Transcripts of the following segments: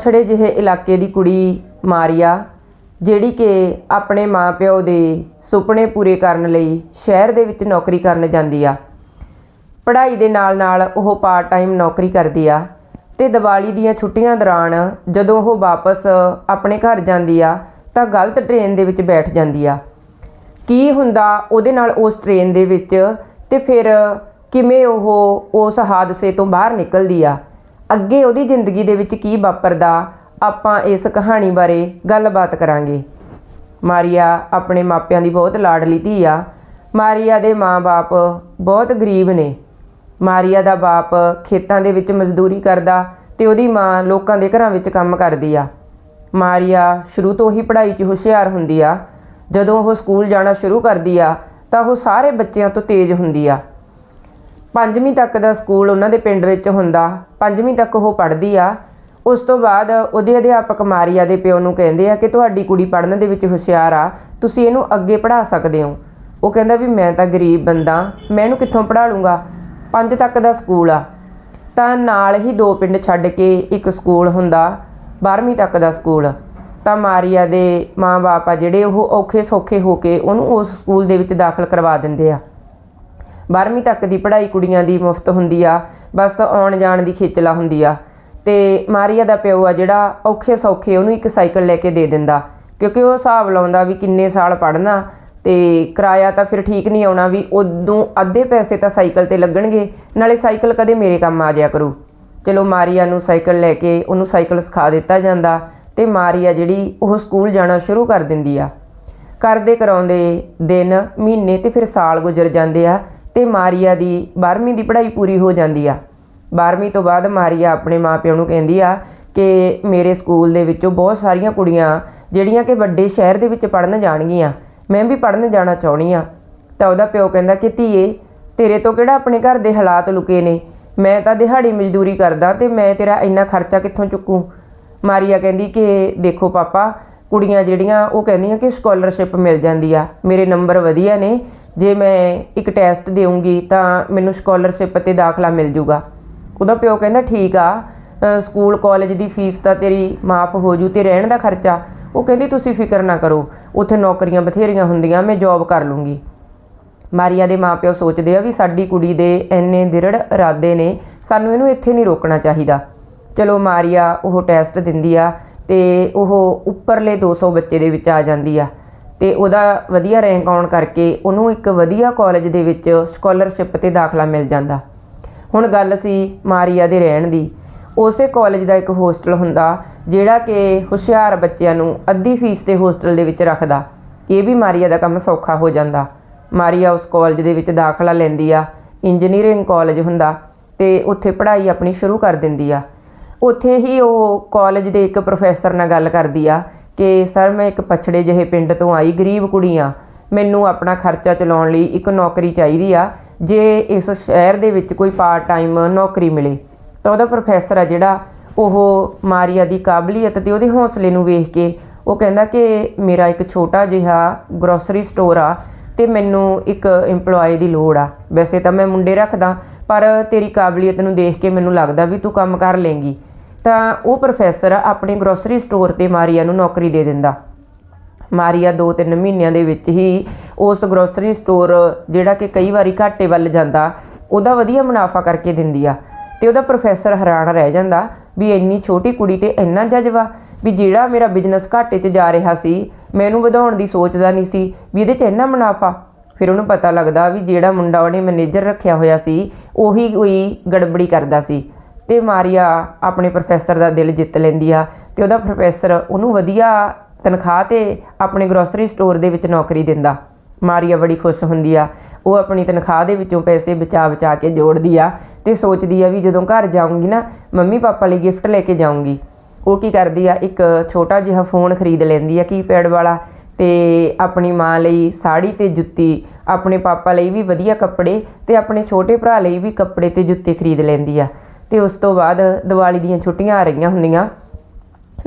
ਪਛੜੇ ਜਿਹੇ ਇਲਾਕੇ ਦੀ ਕੁੜੀ ਮਾਰੀਆ, ਜਿਹੜੀ ਕਿ ਆਪਣੇ ਮਾਪਿਓ ਦੇ ਸੁਪਨੇ ਪੂਰੇ ਕਰਨ ਲਈ ਸ਼ਹਿਰ ਦੇ ਵਿੱਚ ਨੌਕਰੀ ਕਰਨ ਜਾਂਦੀ ਆ। ਪੜ੍ਹਾਈ ਦੇ ਨਾਲ ਨਾਲ ਉਹ ਪਾਰਟ ਟਾਈਮ ਨੌਕਰੀ ਕਰਦੀ ਆ ਤੇ ਦੀਵਾਲੀ ਦੀਆਂ ਛੁੱਟੀਆਂ ਦੌਰਾਨ ਜਦੋਂ ਉਹ ਵਾਪਸ ਆਪਣੇ ਘਰ ਜਾਂਦੀ ਆ, ਤਾਂ ਗਲਤ ਟ੍ਰੇਨ ਦੇ ਵਿੱਚ ਬੈਠ ਜਾਂਦੀ ਆ। ਕੀ ਹੁੰਦਾ ਉਹਦੇ ਨਾਲ ਉਸ ਟ੍ਰੇਨ ਦੇ ਵਿੱਚ ਤੇ ਫਿਰ ਕਿਵੇਂ ਉਹ ਉਸ ਹਾਦਸੇ ਤੋਂ ਬਾਹਰ ਨਿਕਲਦੀ ਆ? ਅੱਗੇ ਉਹਦੀ ਜ਼ਿੰਦਗੀ ਦੇ ਵਿੱਚ ਕੀ ਵਾਪਰਦਾ, ਆਪਾਂ ਇਸ ਕਹਾਣੀ ਬਾਰੇ ਗੱਲਬਾਤ ਕਰਾਂਗੇ। ਮਾਰੀਆ ਆਪਣੇ ਮਾਪਿਆਂ ਦੀ ਬਹੁਤ ਲਾਡਲੀ ਧੀ ਆ। ਮਾਰੀਆ ਦੇ ਮਾਂ-ਬਾਪ ਬਹੁਤ ਗਰੀਬ ਨੇ। ਮਾਰੀਆ ਦਾ ਬਾਪ ਖੇਤਾਂ ਦੇ ਵਿੱਚ ਮਜ਼ਦੂਰੀ ਕਰਦਾ ਤੇ ਉਹਦੀ ਮਾਂ ਲੋਕਾਂ ਦੇ ਘਰਾਂ ਵਿੱਚ ਕੰਮ ਕਰਦੀ ਆ। ਮਾਰੀਆ ਸ਼ੁਰੂ ਤੋਂ ਹੀ ਪੜ੍ਹਾਈ 'ਚ ਹੁਸ਼ਿਆਰ ਹੁੰਦੀ ਆ। ਜਦੋਂ ਉਹ ਸਕੂਲ ਜਾਣਾ ਸ਼ੁਰੂ ਕਰਦੀ ਆ, ਤਾਂ ਉਹ ਸਾਰੇ ਬੱਚਿਆਂ ਤੋਂ ਤੇਜ਼ ਹੁੰਦੀ ਆ। ਪੰਜਵੀਂ ਤੱਕ ਦਾ ਸਕੂਲ ਉਹਨਾਂ ਦੇ ਪਿੰਡ ਵਿੱਚ ਹੁੰਦਾ, ਪੰਜਵੀਂ ਤੱਕ ਉਹ ਪੜ੍ਹਦੀ ਆ। ਉਸ ਤੋਂ ਬਾਅਦ ਉਹਦੇ ਅਧਿਆਪਕ ਮਾਰੀਆ ਦੇ ਪਿਓ ਨੂੰ ਕਹਿੰਦੇ ਆ ਕਿ ਤੁਹਾਡੀ ਕੁੜੀ ਪੜ੍ਹਨ ਦੇ ਵਿੱਚ ਹੁਸ਼ਿਆਰ ਆ, ਤੁਸੀਂ ਇਹਨੂੰ ਅੱਗੇ ਪੜ੍ਹਾ ਸਕਦੇ ਹੋ। ਉਹ ਕਹਿੰਦਾ ਵੀ ਮੈਂ ਤਾਂ ਗਰੀਬ ਬੰਦਾ, ਮੈਂ ਇਹਨੂੰ ਕਿੱਥੋਂ ਪੜ੍ਹਾ ਲੂੰਗਾ? ਪੰਜ ਤੱਕ ਦਾ ਸਕੂਲ ਆ। ਤਾਂ ਨਾਲ ਹੀ ਦੋ ਪਿੰਡ ਛੱਡ ਕੇ ਇੱਕ ਸਕੂਲ ਹੁੰਦਾ 12ਵੀਂ ਤੱਕ ਦਾ ਸਕੂਲ। ਤਾਂ ਮਾਰੀਆ ਦੇ ਮਾਂ-ਬਾਪ ਆ ਜਿਹੜੇ ਉਹ ਔਖੇ ਸੌਖੇ ਹੋ ਕੇ ਉਹਨੂੰ ਉਸ ਸਕੂਲ ਦੇ ਵਿੱਚ ਦਾਖਲ ਕਰਵਾ ਦਿੰਦੇ ਆ। 12ਵੀਂ ਤੱਕ ਦੀ ਪੜ੍ਹਾਈ ਕੁੜੀਆਂ ਦੀ ਮੁਫਤ ਹੁੰਦੀ ਆ, ਬਸ ਆਉਣ ਜਾਣ ਦੀ ਖੇਚਲਾ ਹੁੰਦੀ ਆ। ਤੇ ਮਾਰੀਆ ਦਾ ਪਿਓ ਆ ਜਿਹੜਾ ਔਖੇ ਸੌਖੇ ਉਹਨੂੰ ਇੱਕ ਸਾਈਕਲ ਲੈ ਕੇ ਦੇ ਦਿੰਦਾ, ਕਿਉਂਕਿ ਉਹ ਹਿਸਾਬ ਲਾਉਂਦਾ ਵੀ ਕਿੰਨੇ ਸਾਲ ਪੜ੍ਹਨਾ, ਤੇ ਕਿਰਾਇਆ ਤਾਂ ਫਿਰ ਠੀਕ ਨਹੀਂ ਆਉਣਾ ਵੀ ਉਦੋਂ ਅੱਧੇ ਪੈਸੇ ਤਾਂ ਸਾਈਕਲ ਤੇ ਲੱਗਣਗੇ, ਨਾਲੇ ਸਾਈਕਲ ਕਦੇ ਮੇਰੇ ਕੰਮ ਆ ਜਾਇਆ ਕਰੂ। ਚਲੋ ਮਾਰੀਆ ਨੂੰ ਸਾਈਕਲ ਲੈ ਕੇ ਉਹਨੂੰ ਸਾਈਕਲ ਸਿਖਾ ਦਿੱਤਾ ਜਾਂਦਾ, ਤੇ ਮਾਰੀਆ ਜਿਹੜੀ ਉਹ ਸਕੂਲ ਜਾਣਾ ਸ਼ੁਰੂ ਕਰ ਦਿੰਦੀ ਆ। ਕਰਦੇ ਕਰਾਉਂਦੇ ਦਿਨ, ਮਹੀਨੇ ਤੇ ਫਿਰ ਸਾਲ ਗੁਜ਼ਰ ਜਾਂਦੇ ਆ ਤੇ ਮਾਰੀਆ ਦੀ 12ਵੀਂ ਦੀ ਪੜ੍ਹਾਈ ਪੂਰੀ ਹੋ ਜਾਂਦੀ ਆ। 12ਵੀਂ ਤੋਂ ਬਾਅਦ ਮਾਰੀਆ ਆਪਣੇ ਮਾਪਿਆਂ ਨੂੰ ਕਹਿੰਦੀ ਆ ਕਿ ਮੇਰੇ ਸਕੂਲ ਦੇ ਵਿੱਚੋਂ ਬਹੁਤ ਸਾਰੀਆਂ ਕੁੜੀਆਂ ਜਿਹੜੀਆਂ ਕਿ ਵੱਡੇ ਸ਼ਹਿਰ ਦੇ ਵਿੱਚ ਪੜ੍ਹਨ ਜਾਣਗੀਆਂ, ਮੈਂ ਵੀ ਪੜ੍ਹਨ ਜਾਣਾ ਚਾਹੁੰਦੀ ਆ। ਤਾਂ ਉਹਦਾ ਪਿਓ ਕਹਿੰਦਾ ਕਿ ਧੀਏ, ਤੇਰੇ ਤੋਂ ਕਿਹੜਾ ਆਪਣੇ ਘਰ ਦੇ ਹਾਲਾਤ ਲੁਕੇ ਨੇ? ਮੈਂ ਤਾਂ ਦਿਹਾੜੀ ਮਜ਼ਦੂਰੀ ਕਰਦਾ ਤੇ ਮੈਂ ਤੇਰਾ ਇੰਨਾ ਖਰਚਾ ਕਿੱਥੋਂ ਚੁੱਕੂ? ਮਾਰੀਆ ਕਹਿੰਦੀ ਕਿ ਦੇਖੋ ਪਾਪਾ, ਕੁੜੀਆਂ ਜਿਹੜੀਆਂ ਉਹ ਕਹਿੰਦੀਆਂ ਕਿ ਸਕਾਲਰਸ਼ਿਪ ਮਿਲ ਜਾਂਦੀ ਆ, ਮੇਰੇ ਨੰਬਰ ਵਧੀਆ ਨੇ ਜੇ ਮੈਂ ਇੱਕ ਟੈਸਟ ਦੇਵਾਂਗੀ ਤਾਂ ਮੈਨੂੰ ਸਕਾਲਰਸ਼ਿਪ ਤੇ ਦਾਖਲਾ ਮਿਲ ਜੂਗਾ। ਉਹਦਾ ਪਿਓ ਕਹਿੰਦਾ, ਠੀਕ ਆ ਸਕੂਲ ਕਾਲਜ ਦੀ ਫੀਸ ਤਾਂ ਤੇਰੀ ਮਾਫ ਹੋ ਜੂ ਤੇ ਰਹਿਣ ਦਾ ਖਰਚਾ। ਉਹ ਕਹਿੰਦੀ, ਤੁਸੀਂ ਫਿਕਰ ਨਾ ਕਰੋ, ਉੱਥੇ ਨੌਕਰੀਆਂ ਬਥੇਰੀਆਂ ਹੁੰਦੀਆਂ, ਮੈਂ ਜੌਬ ਕਰ ਲੂੰਗੀ। ਮਾਰੀਆ ਦੇ ਮਾਪਿਓ ਸੋਚਦੇ ਆ ਵੀ ਸਾਡੀ ਕੁੜੀ ਦੇ ਇੰਨੇ ਦਿਰੜ ਇਰਾਦੇ ਨੇ, ਸਾਨੂੰ ਇਹਨੂੰ ਇੱਥੇ ਨਹੀਂ ਰੋਕਣਾ ਚਾਹੀਦਾ। ਚਲੋ ਮਾਰੀਆ ਉਹ ਟੈਸਟ ਦਿੰਦੀ ਆ ਤੇ ਉਹ ਉੱਪਰਲੇ 200 ਬੱਚੇ ਦੇ ਵਿੱਚ ਆ ਜਾਂਦੀ ਆ। ਅਤੇ ਉਹਦਾ ਵਧੀਆ ਰੈਂਕ ਆਉਣ ਕਰਕੇ ਉਹਨੂੰ ਇੱਕ ਵਧੀਆ ਕਾਲਜ ਦੇ ਵਿੱਚ ਸਕਾਲਰਸ਼ਿਪ ਤੇ ਦਾਖਲਾ ਮਿਲ ਜਾਂਦਾ। ਹੁਣ ਗੱਲ ਸੀ ਮਾਰੀਆ ਦੇ ਰਹਿਣ ਦੀ। ਉਸੇ ਕਾਲਜ ਦਾ ਇੱਕ ਹੋਸਟਲ ਹੁੰਦਾ ਜਿਹੜਾ ਕਿ ਹੁਸ਼ਿਆਰ ਬੱਚਿਆਂ ਨੂੰ ਅੱਧੀ ਫੀਸ ਤੇ ਹੋਸਟਲ ਦੇ ਵਿੱਚ ਰੱਖਦਾ। ਇਹ ਵੀ ਮਾਰੀਆ ਦਾ ਕੰਮ ਸੌਖਾ ਹੋ ਜਾਂਦਾ। ਮਾਰੀਆ ਉਸ ਕਾਲਜ ਦੇ ਵਿੱਚ ਦਾਖਲਾ ਲੈਂਦੀ ਆ ਇੰਜੀਨੀਅਰਿੰਗ ਕਾਲਜ ਹੁੰਦਾ ਤੇ ਉੱਥੇ ਪੜ੍ਹਾਈ ਆਪਣੀ ਸ਼ੁਰੂ ਕਰ ਦਿੰਦੀ ਆ। ਉੱਥੇ ਹੀ ਉਹ ਕਾਲਜ ਦੇ ਇੱਕ ਪ੍ਰੋਫੈਸਰ ਨਾਲ ਗੱਲ ਕਰਦੀ ਆ ਕਿ ਸਰ ਮੈਂ ਇੱਕ ਪਛੜੇ ਜਿਹੇ ਪਿੰਡ ਤੋਂ ਆਈ, ਗਰੀਬ ਕੁੜੀ ਹਾਂ ਮੈਨੂੰ ਆਪਣਾ ਖਰਚਾ ਚਲਾਉਣ ਲਈ ਇੱਕ ਨੌਕਰੀ ਚਾਹੀਦੀ ਆ। ਜੇ ਇਸ ਸ਼ਹਿਰ ਦੇ ਵਿੱਚ ਕੋਈ ਪਾਰਟ ਟਾਈਮ ਨੌਕਰੀ ਮਿਲੇ, ਤਾਂ ਉਹਦਾ ਪ੍ਰੋਫੈਸਰ ਆ ਜਿਹੜਾ, ਉਹ ਮਾਰੀਆ ਦੀ ਕਾਬਲੀਅਤ ਤੇ ਉਹਦੇ ਹੌਸਲੇ ਨੂੰ ਵੇਖ ਕੇ ਉਹ ਕਹਿੰਦਾ ਕਿ ਮੇਰਾ ਇੱਕ ਛੋਟਾ ਜਿਹਾ ਗਰੋਸਰੀ ਸਟੋਰ ਆ ਤੇ ਮੈਨੂੰ ਇੱਕ EMPLOYE ਦੀ ਲੋੜ ਆ। ਵੈਸੇ ਤਾਂ ਮੈਂ ਮੁੰਡੇ ਰੱਖਦਾ, ਪਰ ਤੇਰੀ ਕਾਬਲੀਅਤ ਨੂੰ ਦੇਖ ਕੇ ਮੈਨੂੰ ਲੱਗਦਾ ਵੀ ਤੂੰ ਕੰਮ ਕਰ ਲੇਂਗੀ। ਤਾਂ ਉਹ ਪ੍ਰੋਫੈਸਰ ਆਪਣੇ ਗਰੋਸਰੀ ਸਟੋਰ ਤੇ ਮਾਰੀਆ ਨੂੰ ਨੌਕਰੀ ਦੇ ਦਿੰਦਾ। ਮਾਰੀਆ 2-3 ਮਹੀਨਿਆਂ ਦੇ ਵਿੱਚ ਹੀ ਉਸ ਗਰੋਸਰੀ ਸਟੋਰ ਜਿਹੜਾ ਕਿ ਕਈ ਵਾਰੀ ਘਾਟੇ ਵੱਲ ਜਾਂਦਾ, ਉਹਦਾ ਵਧੀਆ ਮੁਨਾਫਾ ਕਰਕੇ ਦਿੰਦੀ ਆ। ਤੇ ਉਹਦਾ ਪ੍ਰੋਫੈਸਰ ਹੈਰਾਨ ਰਹਿ ਜਾਂਦਾ ਵੀ ਇੰਨੀ ਛੋਟੀ ਕੁੜੀ ਤੇ ਇੰਨਾ ਜਜ਼ਬਾ ਵੀ ਜਿਹੜਾ ਮੇਰਾ ਬਿਜ਼ਨਸ ਘਾਟੇ 'ਚ ਜਾ ਰਿਹਾ ਸੀ ਮੈਂ ਇਹਨੂੰ ਵਧਾਉਣ ਦੀ ਸੋਚਦਾ ਨਹੀਂ ਸੀ ਵੀ ਇਹਦੇ 'ਚ ਇੰਨਾ ਮੁਨਾਫਾ। ਫਿਰ ਉਹਨੂੰ ਪਤਾ ਲੱਗਦਾ ਵੀ ਜਿਹੜਾ ਮੁੰਡਾ ਉਹਨੇ ਮੈਨੇਜਰ ਰੱਖਿਆ ਹੋਇਆ ਸੀ, ਉਹੀ ਕੋਈ ਗੜਬੜੀ ਕਰਦਾ ਸੀ। ਤੇ ਮਾਰੀਆ ਆਪਣੇ ਪ੍ਰੋਫੈਸਰ ਦਾ ਦਿਲ ਜਿੱਤ ਲੈਂਦੀ ਆ ਤੇ ਉਹਦਾ ਪ੍ਰੋਫੈਸਰ ਉਹਨੂੰ ਵਧੀਆ ਤਨਖਾਹ ਤੇ ਆਪਣੇ ਗਰੋਸਰੀ ਸਟੋਰ ਦੇ ਵਿੱਚ ਨੌਕਰੀ ਦਿੰਦਾ। ਮਾਰੀਆ ਬੜੀ ਖੁਸ਼ ਹੁੰਦੀ ਆ। ਉਹ ਆਪਣੀ ਤਨਖਾਹ ਦੇ ਵਿੱਚੋਂ ਪੈਸੇ ਬਚਾ ਬਚਾ ਕੇ ਜੋੜਦੀ ਆ ਤੇ ਸੋਚਦੀ ਆ ਵੀ ਜਦੋਂ ਘਰ ਜਾਊਂਗੀ ਨਾ ਮੰਮੀ ਪਾਪਾ ਲਈ ਗਿਫਟ ਲੈ ਕੇ ਜਾਊਂਗੀ। ਉਹ ਕੀ ਕਰਦੀ ਆ, ਇੱਕ ਛੋਟਾ ਜਿਹਾ ਫੋਨ ਖਰੀਦ ਲੈਂਦੀ ਆ ਕੀਪੈਡ ਵਾਲਾ ਤੇ ਆਪਣੀ ਮਾਂ ਲਈ ਸਾੜੀ ਤੇ ਜੁੱਤੀ, ਆਪਣੇ ਪਾਪਾ ਲਈ ਵੀ ਵਧੀਆ ਕੱਪੜੇ ਤੇ ਆਪਣੇ ਛੋਟੇ ਭਰਾ ਲਈ ਵੀ ਕੱਪੜੇ ਤੇ ਜੁੱਤੇ ਖਰੀਦ ਲੈਂਦੀ ਆ। ਤੇ ਉਸ ਤੋਂ ਬਾਅਦ ਦੀਵਾਲੀ ਦੀਆਂ ਛੁੱਟੀਆਂ ਆ ਰਹੀਆਂ ਹੁੰਦੀਆਂ।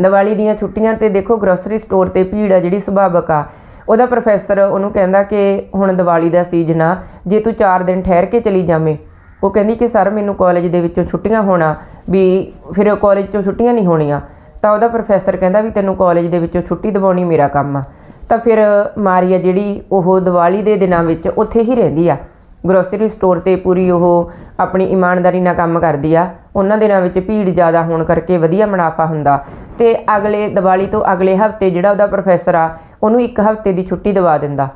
ਦੀਵਾਲੀ ਦੀਆਂ ਛੁੱਟੀਆਂ ਤੇ ਦੇਖੋ ਗਰੋਸਰੀ ਸਟੋਰ ਤੇ ਭੀੜ ਆ ਜਿਹੜੀ ਸੁਭਾਵਕ ਆ। ਉਹਦਾ ਪ੍ਰੋਫੈਸਰ ਉਹਨੂੰ ਕਹਿੰਦਾ ਕਿ ਹੁਣ ਦੀਵਾਲੀ ਦਾ ਸੀਜ਼ਨ ਆ, ਜੇ ਤੂੰ 4 ਦਿਨ ਠਹਿਰ ਕੇ ਚਲੀ ਜਾਵੇਂ। ਉਹ ਕਹਿੰਦੀ ਕਿ ਸਰ ਮੈਨੂੰ ਕਾਲਜ ਦੇ ਵਿੱਚੋਂ ਛੁੱਟੀਆਂ ਹੋਣਾ ਵੀ ਫਿਰ ਕਾਲਜ ਚੋਂ ਛੁੱਟੀਆਂ ਨਹੀਂ ਹੋਣੀਆਂ। ਤਾਂ ਉਹਦਾ ਪ੍ਰੋਫੈਸਰ ਕਹਿੰਦਾ ਵੀ ਤੈਨੂੰ ਕਾਲਜ ਦੇ ਵਿੱਚੋਂ ਛੁੱਟੀ ਦਿਵਾਉਣੀ ਮੇਰਾ ਕੰਮ ਆ। ਤਾਂ ਫਿਰ ਮਾਰੀਆ ਜਿਹੜੀ ਉਹ ਦੀਵਾਲੀ ਦੇ ਦਿਨਾਂ ਵਿੱਚ ਉੱਥੇ ਹੀ ਰਹਿੰਦੀ ਆ। ਗਰੋਸਰੀ ਸਟੋਰ ਤੇ ਪੂਰੀ ਉਹ ਆਪਣੀ ਇਮਾਨਦਾਰੀ ਨਾਲ ਕੰਮ ਕਰਦੀ ਆ। ਉਹਨਾਂ ਦਿਨਾਂ ਵਿੱਚ ਭੀੜ ਜ਼ਿਆਦਾ ਹੋਣ ਕਰਕੇ ਵਧੀਆ ਮੁਨਾਫਾ ਹੁੰਦਾ। ਤੇ ਅਗਲੇ, ਦੀਵਾਲੀ ਤੋਂ ਅਗਲੇ ਹਫ਼ਤੇ ਜਿਹੜਾ ਉਹਦਾ ਪ੍ਰੋਫੈਸਰ ਆ, ਉਹਨੂੰ ਇੱਕ ਹਫ਼ਤੇ ਦੀ ਛੁੱਟੀ ਦਿਵਾ ਦਿੰਦਾ।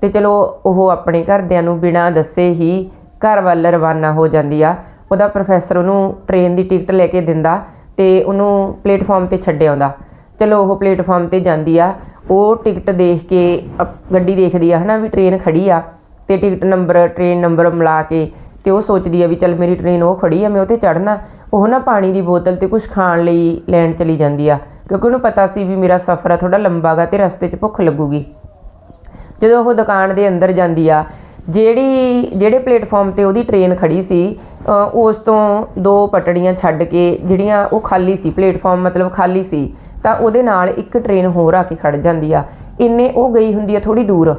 ਤੇ ਚਲੋ, ਉਹ ਆਪਣੇ ਘਰਦਿਆਂ ਨੂੰ ਬਿਨਾਂ ਦੱਸੇ ਹੀ ਘਰ ਵੱਲ ਰਵਾਨਾ ਹੋ ਜਾਂਦੀ ਆ। ਉਹਦਾ ਪ੍ਰੋਫੈਸਰ ਉਹਨੂੰ ਟ੍ਰੇਨ ਦੀ ਟਿਕਟ ਲੈ ਕੇ ਦਿੰਦਾ ਤੇ ਉਹਨੂੰ ਪਲੇਟਫਾਰਮ ਤੇ ਛੱਡ ਆਉਂਦਾ। ਚਲੋ, ਉਹ ਪਲੇਟਫਾਰਮ ਤੇ ਜਾਂਦੀ ਆ। ਉਹ ਟਿਕਟ ਦੇਖ ਕੇ ਅਪ- ਗੱਡੀ ਦੇਖਦੀ ਆ, ਹਨਾ, ਵੀ ਟ੍ਰੇਨ ਖੜੀ ਆ। ਤੇ ਟਿਕਟ ਨੰਬਰ, ਟ੍ਰੇਨ ਨੰਬਰ ਮਿਲਾ ਕੇ ਤੇ ਉਹ ਸੋਚਦੀ ਆ ਵੀ ਚੱਲ ਮੇਰੀ ਟ੍ਰੇਨ ਉਹ ਖੜੀ ਆ, ਮੈਂ ਉੱਥੇ ਚੜਨਾ ਉਹ ਨਾ ਪਾਣੀ ਦੀ ਬੋਤਲ ਤੇ ਕੁਝ ਖਾਣ ਲਈ ਲੈਣ ਚਲੀ ਜਾਂਦੀ ਆ, ਕਿਉਂਕਿ ਉਹਨੂੰ ਪਤਾ ਸੀ ਵੀ ਮੇਰਾ ਸਫ਼ਰ ਆ ਥੋੜਾ ਲੰਬਾ ਗਾ ਤੇ ਰਸਤੇ 'ਚ ਭੁੱਖ ਲੱਗੂਗੀ। ਜਦੋਂ ਉਹ ਦੁਕਾਨ ਦੇ ਅੰਦਰ ਜਾਂਦੀ ਆ, ਜਿਹੜੀ, ਜਿਹੜੇ ਪਲੇਟਫਾਰਮ ਤੇ ਉਹਦੀ ਟ੍ਰੇਨ ਖੜੀ ਸੀ ਉਸ ਤੋਂ ਦੋ ਪਟੜੀਆਂ ਛੱਡ ਕੇ ਜਿਹੜੀਆਂ ਉਹ ਖਾਲੀ ਸੀ, ਪਲੇਟਫਾਰਮ ਮਤਲਬ ਖਾਲੀ ਸੀ, ਤਾਂ ਉਹਦੇ ਨਾਲ ਇੱਕ ਟ੍ਰੇਨ ਹੋਰ ਆ ਕੇ ਖੜ ਜਾਂਦੀ ਆ। ਇੰਨੇ ਉਹ ਗਈ ਹੁੰਦੀ ਆ ਥੋੜੀ ਦੂਰ।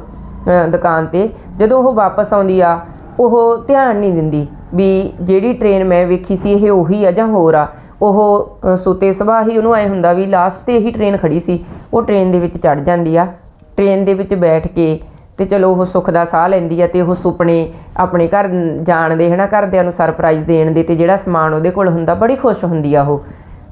ਦੁਕਾਨ ਤੇ, ਜਦੋਂ ਉਹ ਵਾਪਸ ਆਉਂਦੀ ਆ, ਉਹ ਧਿਆਨ ਨਹੀਂ ਦਿੰਦੀ ਵੀ ਜਿਹੜੀ ਟ੍ਰੇਨ ਮੈਂ ਵੇਖੀ ਸੀ, ਇਹ ਉਹੀ ਆ ਜਾਂ ਹੋਰ ਆ। ਉਹ ਸੁੱਤੇ ਸੁਭਾਅ ਹੀ ਉਹਨੂੰ ਐ ਹੁੰਦਾ ਵੀ ਲਾਸਟ ਤੇ ਇਹੀ ਟ੍ਰੇਨ ਖੜੀ ਸੀ, ਉਹ ਟ੍ਰੇਨ ਦੇ ਵਿੱਚ ਚੜ ਜਾਂਦੀ ਆ। ਟ੍ਰੇਨ ਦੇ ਵਿੱਚ ਬੈਠ ਕੇ ਤੇ ਚਲੋ ਉਹ ਸੁੱਖ ਦਾ ਸਾਹ ਲੈਂਦੀ ਆ ਤੇ ਉਹ ਸੁਪਨੇ ਆਪਣੇ ਘਰ ਜਾਣ ਦੇ ਹਨਾ, ਘਰਦਿਆਂ ਨੂੰ ਸਰਪ੍ਰਾਈਜ਼ ਦੇਣ ਦੇ ਤੇ ਜਿਹੜਾ ਸਮਾਨ ਉਹਦੇ ਕੋਲ ਹੁੰਦਾ, ਬੜੀ ਖੁਸ਼ ਹੁੰਦੀ ਆ ਉਹ।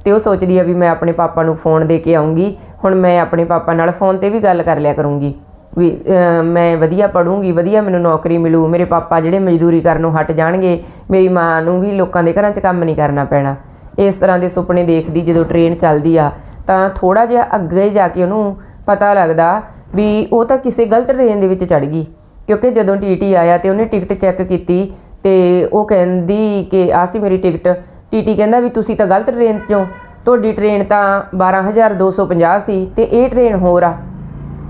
ਤੇ ਉਹ ਸੋਚਦੀ ਆ ਵੀ ਮੈਂ ਆਪਣੇ ਪਾਪਾ ਨੂੰ ਫੋਨ ਦੇ ਕੇ ਆਉਂਗੀ, ਹੁਣ ਮੈਂ ਆਪਣੇ ਪਾਪਾ ਨਾਲ ਫੋਨ ਤੇ ਵੀ ਗੱਲ ਕਰ ਲਿਆ ਕਰੂੰਗੀ। ਵੀ ਮੈਂ ਵਧੀਆ ਪੜ੍ਹੂੰਗੀ, ਵਧੀਆ ਮੈਨੂੰ ਨੌਕਰੀ ਮਿਲੂ, ਮੇਰੇ ਪਾਪਾ ਜਿਹੜੇ ਮਜ਼ਦੂਰੀ ਕਰਨੋਂ ਹਟ ਜਾਣਗੇ, ਮੇਰੀ ਮਾਂ ਨੂੰ ਵੀ ਲੋਕਾਂ ਦੇ ਘਰਾਂ 'ਚ ਕੰਮ ਨਹੀਂ ਕਰਨਾ ਪੈਣਾ। ਇਸ ਤਰ੍ਹਾਂ ਦੇ ਸੁਪਨੇ ਦੇਖਦੀ ਜਦੋਂ ਟ੍ਰੇਨ ਚੱਲਦੀ ਆ, ਤਾਂ ਥੋੜਾ ਜਿਹਾ ਅੱਗੇ ਜਾ ਕੇ ਉਹਨੂੰ ਪਤਾ ਲੱਗਦਾ ਵੀ ਉਹ ਤਾਂ ਕਿਸੇ ਗਲਤ ਟ੍ਰੇਨ ਦੇ ਵਿੱਚ ਚੜ ਗਈ। ਕਿਉਂਕਿ ਜਦੋਂ ਟੀਟੀ ਆਇਆ ਤੇ ਉਹਨੇ ਟਿਕਟ ਚੈੱਕ ਕੀਤੀ ਤੇ ਉਹ ਕਹਿੰਦੀ ਕਿ ਆ ਸੀ ਮੇਰੀ ਟਿਕਟ ਟੀਟੀ ਕਹਿੰਦਾ ਵੀ, ਤੁਸੀਂ ਤਾਂ ਗਲਤ ਟ੍ਰੇਨ 'ਚੋਂ, ਤੁਹਾਡੀ ਟ੍ਰੇਨ ਤਾਂ 12250 ਸੀ ਤੇ ਇਹ ਟ੍ਰੇਨ ਹੋਰ ਆ।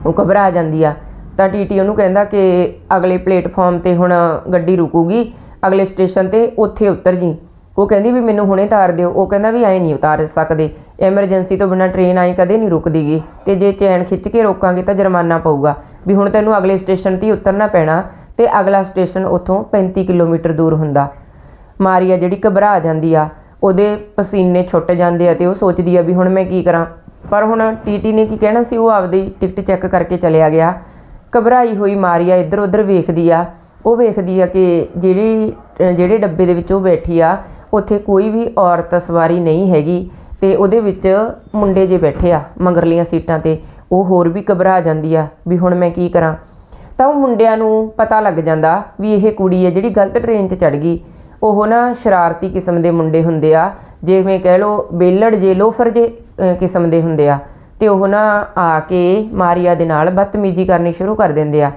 ਉਹ ਘਬਰਾ ਜਾਂਦੀ ਆ। ਤਾਂ ਟੀਟੀ ਉਹਨੂੰ ਕਹਿੰਦਾ ਕਿ ਅਗਲੇ ਪਲੇਟਫਾਰਮ ਤੇ ਹੁਣ ਗੱਡੀ ਰੁਕੂਗੀ, ਅਗਲੇ ਸਟੇਸ਼ਨ ਤੇ ਉੱਥੇ ਉਤਰ ਜੀ। ਉਹ ਕਹਿੰਦੀ ਵੀ ਮੈਨੂੰ ਹੁਣੇ ਉਤਾਰ ਦਿਓ। ਉਹ ਕਹਿੰਦਾ ਵੀ ਐ ਨਹੀਂ ਉਤਾਰ ਸਕਦੇ। ਐਮਰਜੈਂਸੀ ਤੋਂ ਬਿਨਾ ਟ੍ਰੇਨ ਆਈ ਕਦੇ ਨਹੀਂ ਰੁਕਦੀਗੀ। ਤੇ ਜੇ ਚੈਨ ਖਿੱਚ ਕੇ ਰੋਕਾਂਗੇ ਤਾਂ ਜੁਰਮਾਨਾ ਪਊਗਾ। ਵੀ ਹੁਣ ਤੈਨੂੰ ਅਗਲੇ ਸਟੇਸ਼ਨ ਤੇ ਹੀ ਉਤਰਨਾ ਪੈਣਾ ਤੇ ਅਗਲਾ ਸਟੇਸ਼ਨ ਉੱਥੋਂ 35 ਕਿਲੋਮੀਟਰ ਦੂਰ ਹੁੰਦਾ। ਮਾਰੀਆ ਜਿਹੜੀ ਘਬਰਾ ਜਾਂਦੀ ਆ, ਉਹਦੇ ਪਸੀਨੇ ਛੁੱਟ ਜਾਂਦੇ ਆ ਤੇ ਉਹ ਸੋਚਦੀ ਆ ਵੀ ਹੁਣ ਮੈਂ ਕੀ ਕਰਾਂ। ਪਰ ਹੁਣ ਟੀਟੀ ਨੇ ਕੀ ਕਹਿਣਾ ਸੀ, ਉਹ ਆਪਦੀ ਟਿਕਟ ਚੈੱਕ ਕਰਕੇ ਚਲਿਆ ਗਿਆ। ਘਬਰਾਈ ਹੋਈ ਮਾਰੀਆ ਇੱਧਰ ਉੱਧਰ ਵੇਖਦੀ ਆ। ਉਹ ਵੇਖਦੀ ਆ ਕਿ ਜਿਹੜੀ, ਜਿਹੜੇ ਡੱਬੇ ਦੇ ਵਿੱਚ ਉਹ ਬੈਠੀ ਆ, ਉੱਥੇ ਕੋਈ ਵੀ ਔਰਤ ਸਵਾਰੀ ਨਹੀਂ ਹੈਗੀ ਤੇ ਉਹਦੇ ਵਿੱਚ ਮੁੰਡੇ ਜੇ ਬੈਠੇ ਆ, ਮੰਗਰਲੀਆਂ ਸੀਟਾਂ ਤੇ, ਉਹ ਹੋਰ ਵੀ ਘਬਰਾ ਜਾਂਦੀ ਆ ਵੀ ਹੁਣ ਮੈਂ ਕੀ ਕਰਾਂ। ਤਾਂ ਉਹ ਮੁੰਡਿਆਂ ਨੂੰ ਪਤਾ ਲੱਗ ਜਾਂਦਾ ਵੀ ਇਹ ਕੁੜੀ ਹੈ ਜਿਹੜੀ ਗਲਤ ਟ੍ਰੇਨ 'ਚ ਚੜ ਗਈ। ਉਹ ਨਾ ਸ਼ਰਾਰਤੀ ਕਿਸਮ ਦੇ ਮੁੰਡੇ ਹੁੰਦੇ ਆ, ਜਿਵੇਂ ਕਹਿ ਲਓ ਬੇਲੜ ਜੇ, ਲੋਫਰ ਜੇ ਕਿਸਮ ਦੇ ਹੁੰਦੇ ਆ। ਤੇ ਉਹ ਨਾ ਆ ਕੇ ਮਾਰੀਆ ਦੇ ਨਾਲ ਬਦਤਮੀਜ਼ੀ ਕਰਨੀ ਸ਼ੁਰੂ ਕਰ ਦਿੰਦੇ ਆ।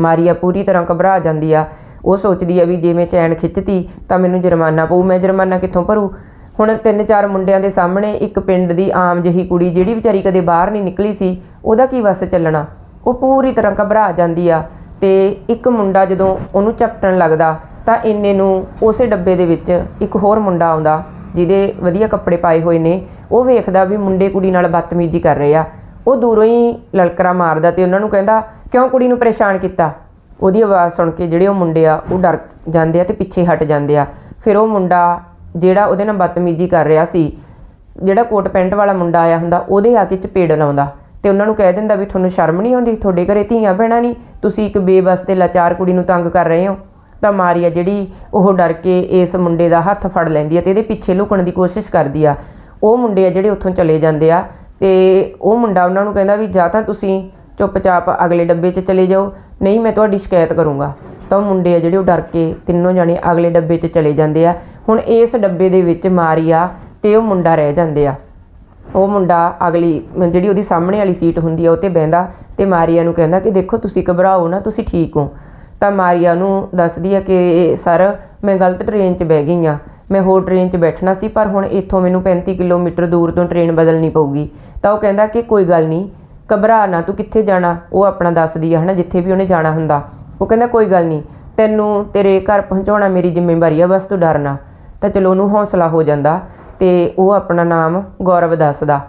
ਮਾਰੀਆ ਪੂਰੀ ਤਰ੍ਹਾਂ ਘਬਰਾ ਜਾਂਦੀ ਆ। ਉਹ ਸੋਚਦੀ ਆ ਵੀ ਜੇ ਮੈਂ ਚੈਨ ਖਿੱਚਤੀ ਤਾਂ ਮੈਨੂੰ ਜੁਰਮਾਨਾ ਪਊ, ਮੈਂ ਜੁਰਮਾਨਾ ਕਿੱਥੋਂ ਭਰੂ? ਹੁਣ ਤਿੰਨ ਚਾਰ ਮੁੰਡਿਆਂ ਦੇ ਸਾਹਮਣੇ ਇੱਕ ਪਿੰਡ ਦੀ ਆਮ ਜਿਹੀ ਕੁੜੀ ਜਿਹੜੀ ਵਿਚਾਰੀ ਕਦੇ ਬਾਹਰ ਨਹੀਂ ਨਿਕਲੀ ਸੀ, ਉਹਦਾ ਕੀ ਵਸ ਚੱਲਣਾ? ਉਹ ਪੂਰੀ ਤਰ੍ਹਾਂ ਘਬਰਾ ਜਾਂਦੀ ਆ ਤੇ ਇੱਕ ਮੁੰਡਾ ਜਦੋਂ ਉਹਨੂੰ ਚਪਟਣ ਲੱਗਦਾ ਤਾਂ ਇੰਨੇ ਨੂੰ ਉਸੇ ਡੱਬੇ ਦੇ ਵਿੱਚ ਇੱਕ ਹੋਰ ਮੁੰਡਾ ਆਉਂਦਾ। ਜਿਹਦੇ ਵਧੀਆ ਕੱਪੜੇ ਪਾਏ ਹੋਏ ਨੇ, ਉਹ ਵੇਖਦਾ ਵੀ ਮੁੰਡੇ ਕੁੜੀ ਨਾਲ ਬਦਤਮੀਜ਼ੀ ਕਰ ਰਹੇ ਆ। ਉਹ ਦੂਰੋਂ ਹੀ ਲਲਕਰਾ ਮਾਰਦਾ ਤੇ ਉਹਨਾਂ ਨੂੰ ਕਹਿੰਦਾ, ਕਿਉਂ ਕੁੜੀ ਨੂੰ ਪਰੇਸ਼ਾਨ ਕੀਤਾ? ਉਹਦੀ ਆਵਾਜ਼ ਸੁਣ ਕੇ ਜਿਹੜੇ ਉਹ ਮੁੰਡੇ ਆ, ਉਹ ਡਰ ਜਾਂਦੇ ਆ ਤੇ ਪਿੱਛੇ ਹਟ ਜਾਂਦੇ ਆ। ਫਿਰ ਉਹ ਮੁੰਡਾ ਜਿਹੜਾ ਉਹਦੇ ਨਾਲ ਬਦਤਮੀਜ਼ੀ ਕਰ ਰਿਹਾ ਸੀ, ਜਿਹੜਾ ਕੋਟ ਪੈਂਟ ਵਾਲਾ ਮੁੰਡਾ ਆਇਆ ਹੁੰਦਾ, ਉਹਦੇ ਆ ਕੇ ਚਪੇੜ ਲਾਉਂਦਾ ਤੇ ਉਹਨਾਂ ਨੂੰ ਕਹਿ ਦਿੰਦਾ ਵੀ, ਤੁਹਾਨੂੰ ਸ਼ਰਮ ਨਹੀਂ ਆਉਂਦੀ? ਤੁਹਾਡੇ ਘਰੇ ਧੀਆਂ ਭੈਣਾਂ ਨਹੀਂ? ਤੁਸੀਂ ਇੱਕ ਬੇਬਸ ਤੇ ਲਾਚਾਰ ਕੁੜੀ ਨੂੰ ਤੰਗ ਕਰ ਰਹੇ ਹੋ? ਤਾਂ ਮਾਰੀਆ ਜਿਹੜੀ ਉਹ ਡਰ ਕੇ ਇਸ ਮੁੰਡੇ ਦਾ ਹੱਥ ਫੜ ਲੈਂਦੀ ਆ ਤੇ ਇਹਦੇ ਪਿੱਛੇ ਲੁਕਣ ਦੀ ਕੋਸ਼ਿਸ਼ ਕਰਦੀ ਆ। ਉਹ ਮੁੰਡੇ ਆ ਜਿਹੜੇ ਉੱਥੋਂ ਚਲੇ ਜਾਂਦੇ ਆ ਤੇ ਉਹ ਮੁੰਡਾ ਉਹਨਾਂ ਨੂੰ ਕਹਿੰਦਾ ਵੀ ਜਾਂ ਤਾਂ ਤੁਸੀਂ ਚੁੱਪਚਾਪ ਅਗਲੇ ਡੱਬੇ 'ਚ ਚਲੇ ਜਾਓ, ਨਹੀਂ ਮੈਂ ਤੁਹਾਡੀ ਸ਼ਿਕਾਇਤ ਕਰੂੰਗਾ। ਤਾਂ ਉਹ ਮੁੰਡੇ ਆ ਜਿਹੜੇ ਉਹ ਡਰ ਕੇ ਤਿੰਨੋਂ ਜਾਣੇ ਅਗਲੇ ਡੱਬੇ 'ਚ ਚਲੇ ਜਾਂਦੇ ਆ। ਹੁਣ ਇਸ ਡੱਬੇ ਦੇ ਵਿੱਚ ਮਾਰੀਆ ਤੇ ਉਹ ਮੁੰਡਾ ਰਹਿ ਜਾਂਦੇ ਆ। ਉਹ ਮੁੰਡਾ ਅਗਲੀ ਜਿਹੜੀ ਉਹਦੀ ਸਾਹਮਣੇ ਵਾਲੀ ਸੀਟ ਹੁੰਦੀ ਆ, ਉਹ ਤੇ ਬਹਿੰਦਾ ਤੇ ਮਾਰੀਆ ਨੂੰ ਕਹਿੰਦਾ ਕਿ ਦੇਖੋ ਤੁਸੀਂ ਘਬਰਾਓ ਨਾ, ਤੁਸੀਂ ਠੀਕ ਹੋ। ਤਾਂ ਮਾਰੀਆ ਨੂੰ ਦੱਸਦੀ ਹੈ ਕਿ ਸਰ, ਮੈਂ ਗਲਤ ਟ੍ਰੇਨ 'ਚ ਬਹਿ ਗਈ ਆ। ਮੈਂ ਹੋਰ ਟ੍ਰੇਨ 'ਚ ਬੈਠਣਾ ਸੀ, ਪਰ ਹੁਣ ਇੱਥੋਂ ਮੈਨੂੰ 35 ਕਿਲੋਮੀਟਰ ਦੂਰ ਤੋਂ ਟ੍ਰੇਨ ਬਦਲਣੀ ਪਊਗੀ। ਤਾਂ ਉਹ ਕਹਿੰਦਾ ਕਿ ਕੋਈ ਗੱਲ ਨਹੀਂ, ਘਬਰਾ ਨਾ, ਤੂੰ ਕਿੱਥੇ ਜਾਣਾ? ਉਹ ਆਪਣਾ ਦੱਸਦੀ ਆ, ਹਨਾ, ਜਿੱਥੇ ਵੀ ਉਹਨੇ ਜਾਣਾ ਹੁੰਦਾ। ਉਹ ਕਹਿੰਦਾ, ਕੋਈ ਗੱਲ ਨਹੀਂ, ਤੈਨੂੰ ਤੇਰੇ ਘਰ ਪਹੁੰਚਾਉਣਾ ਮੇਰੀ ਜ਼ਿੰਮੇਵਾਰੀ ਆ, ਬਸ ਤੂੰ ਡਰਨਾ ਤਾਂ ਚਲੋ ਉਹਨੂੰ ਹੌਸਲਾ ਹੋ ਜਾਂਦਾ ਤੇ ਉਹ ਆਪਣਾ ਨਾਮ ਗੌਰਵ ਦੱਸਦਾ।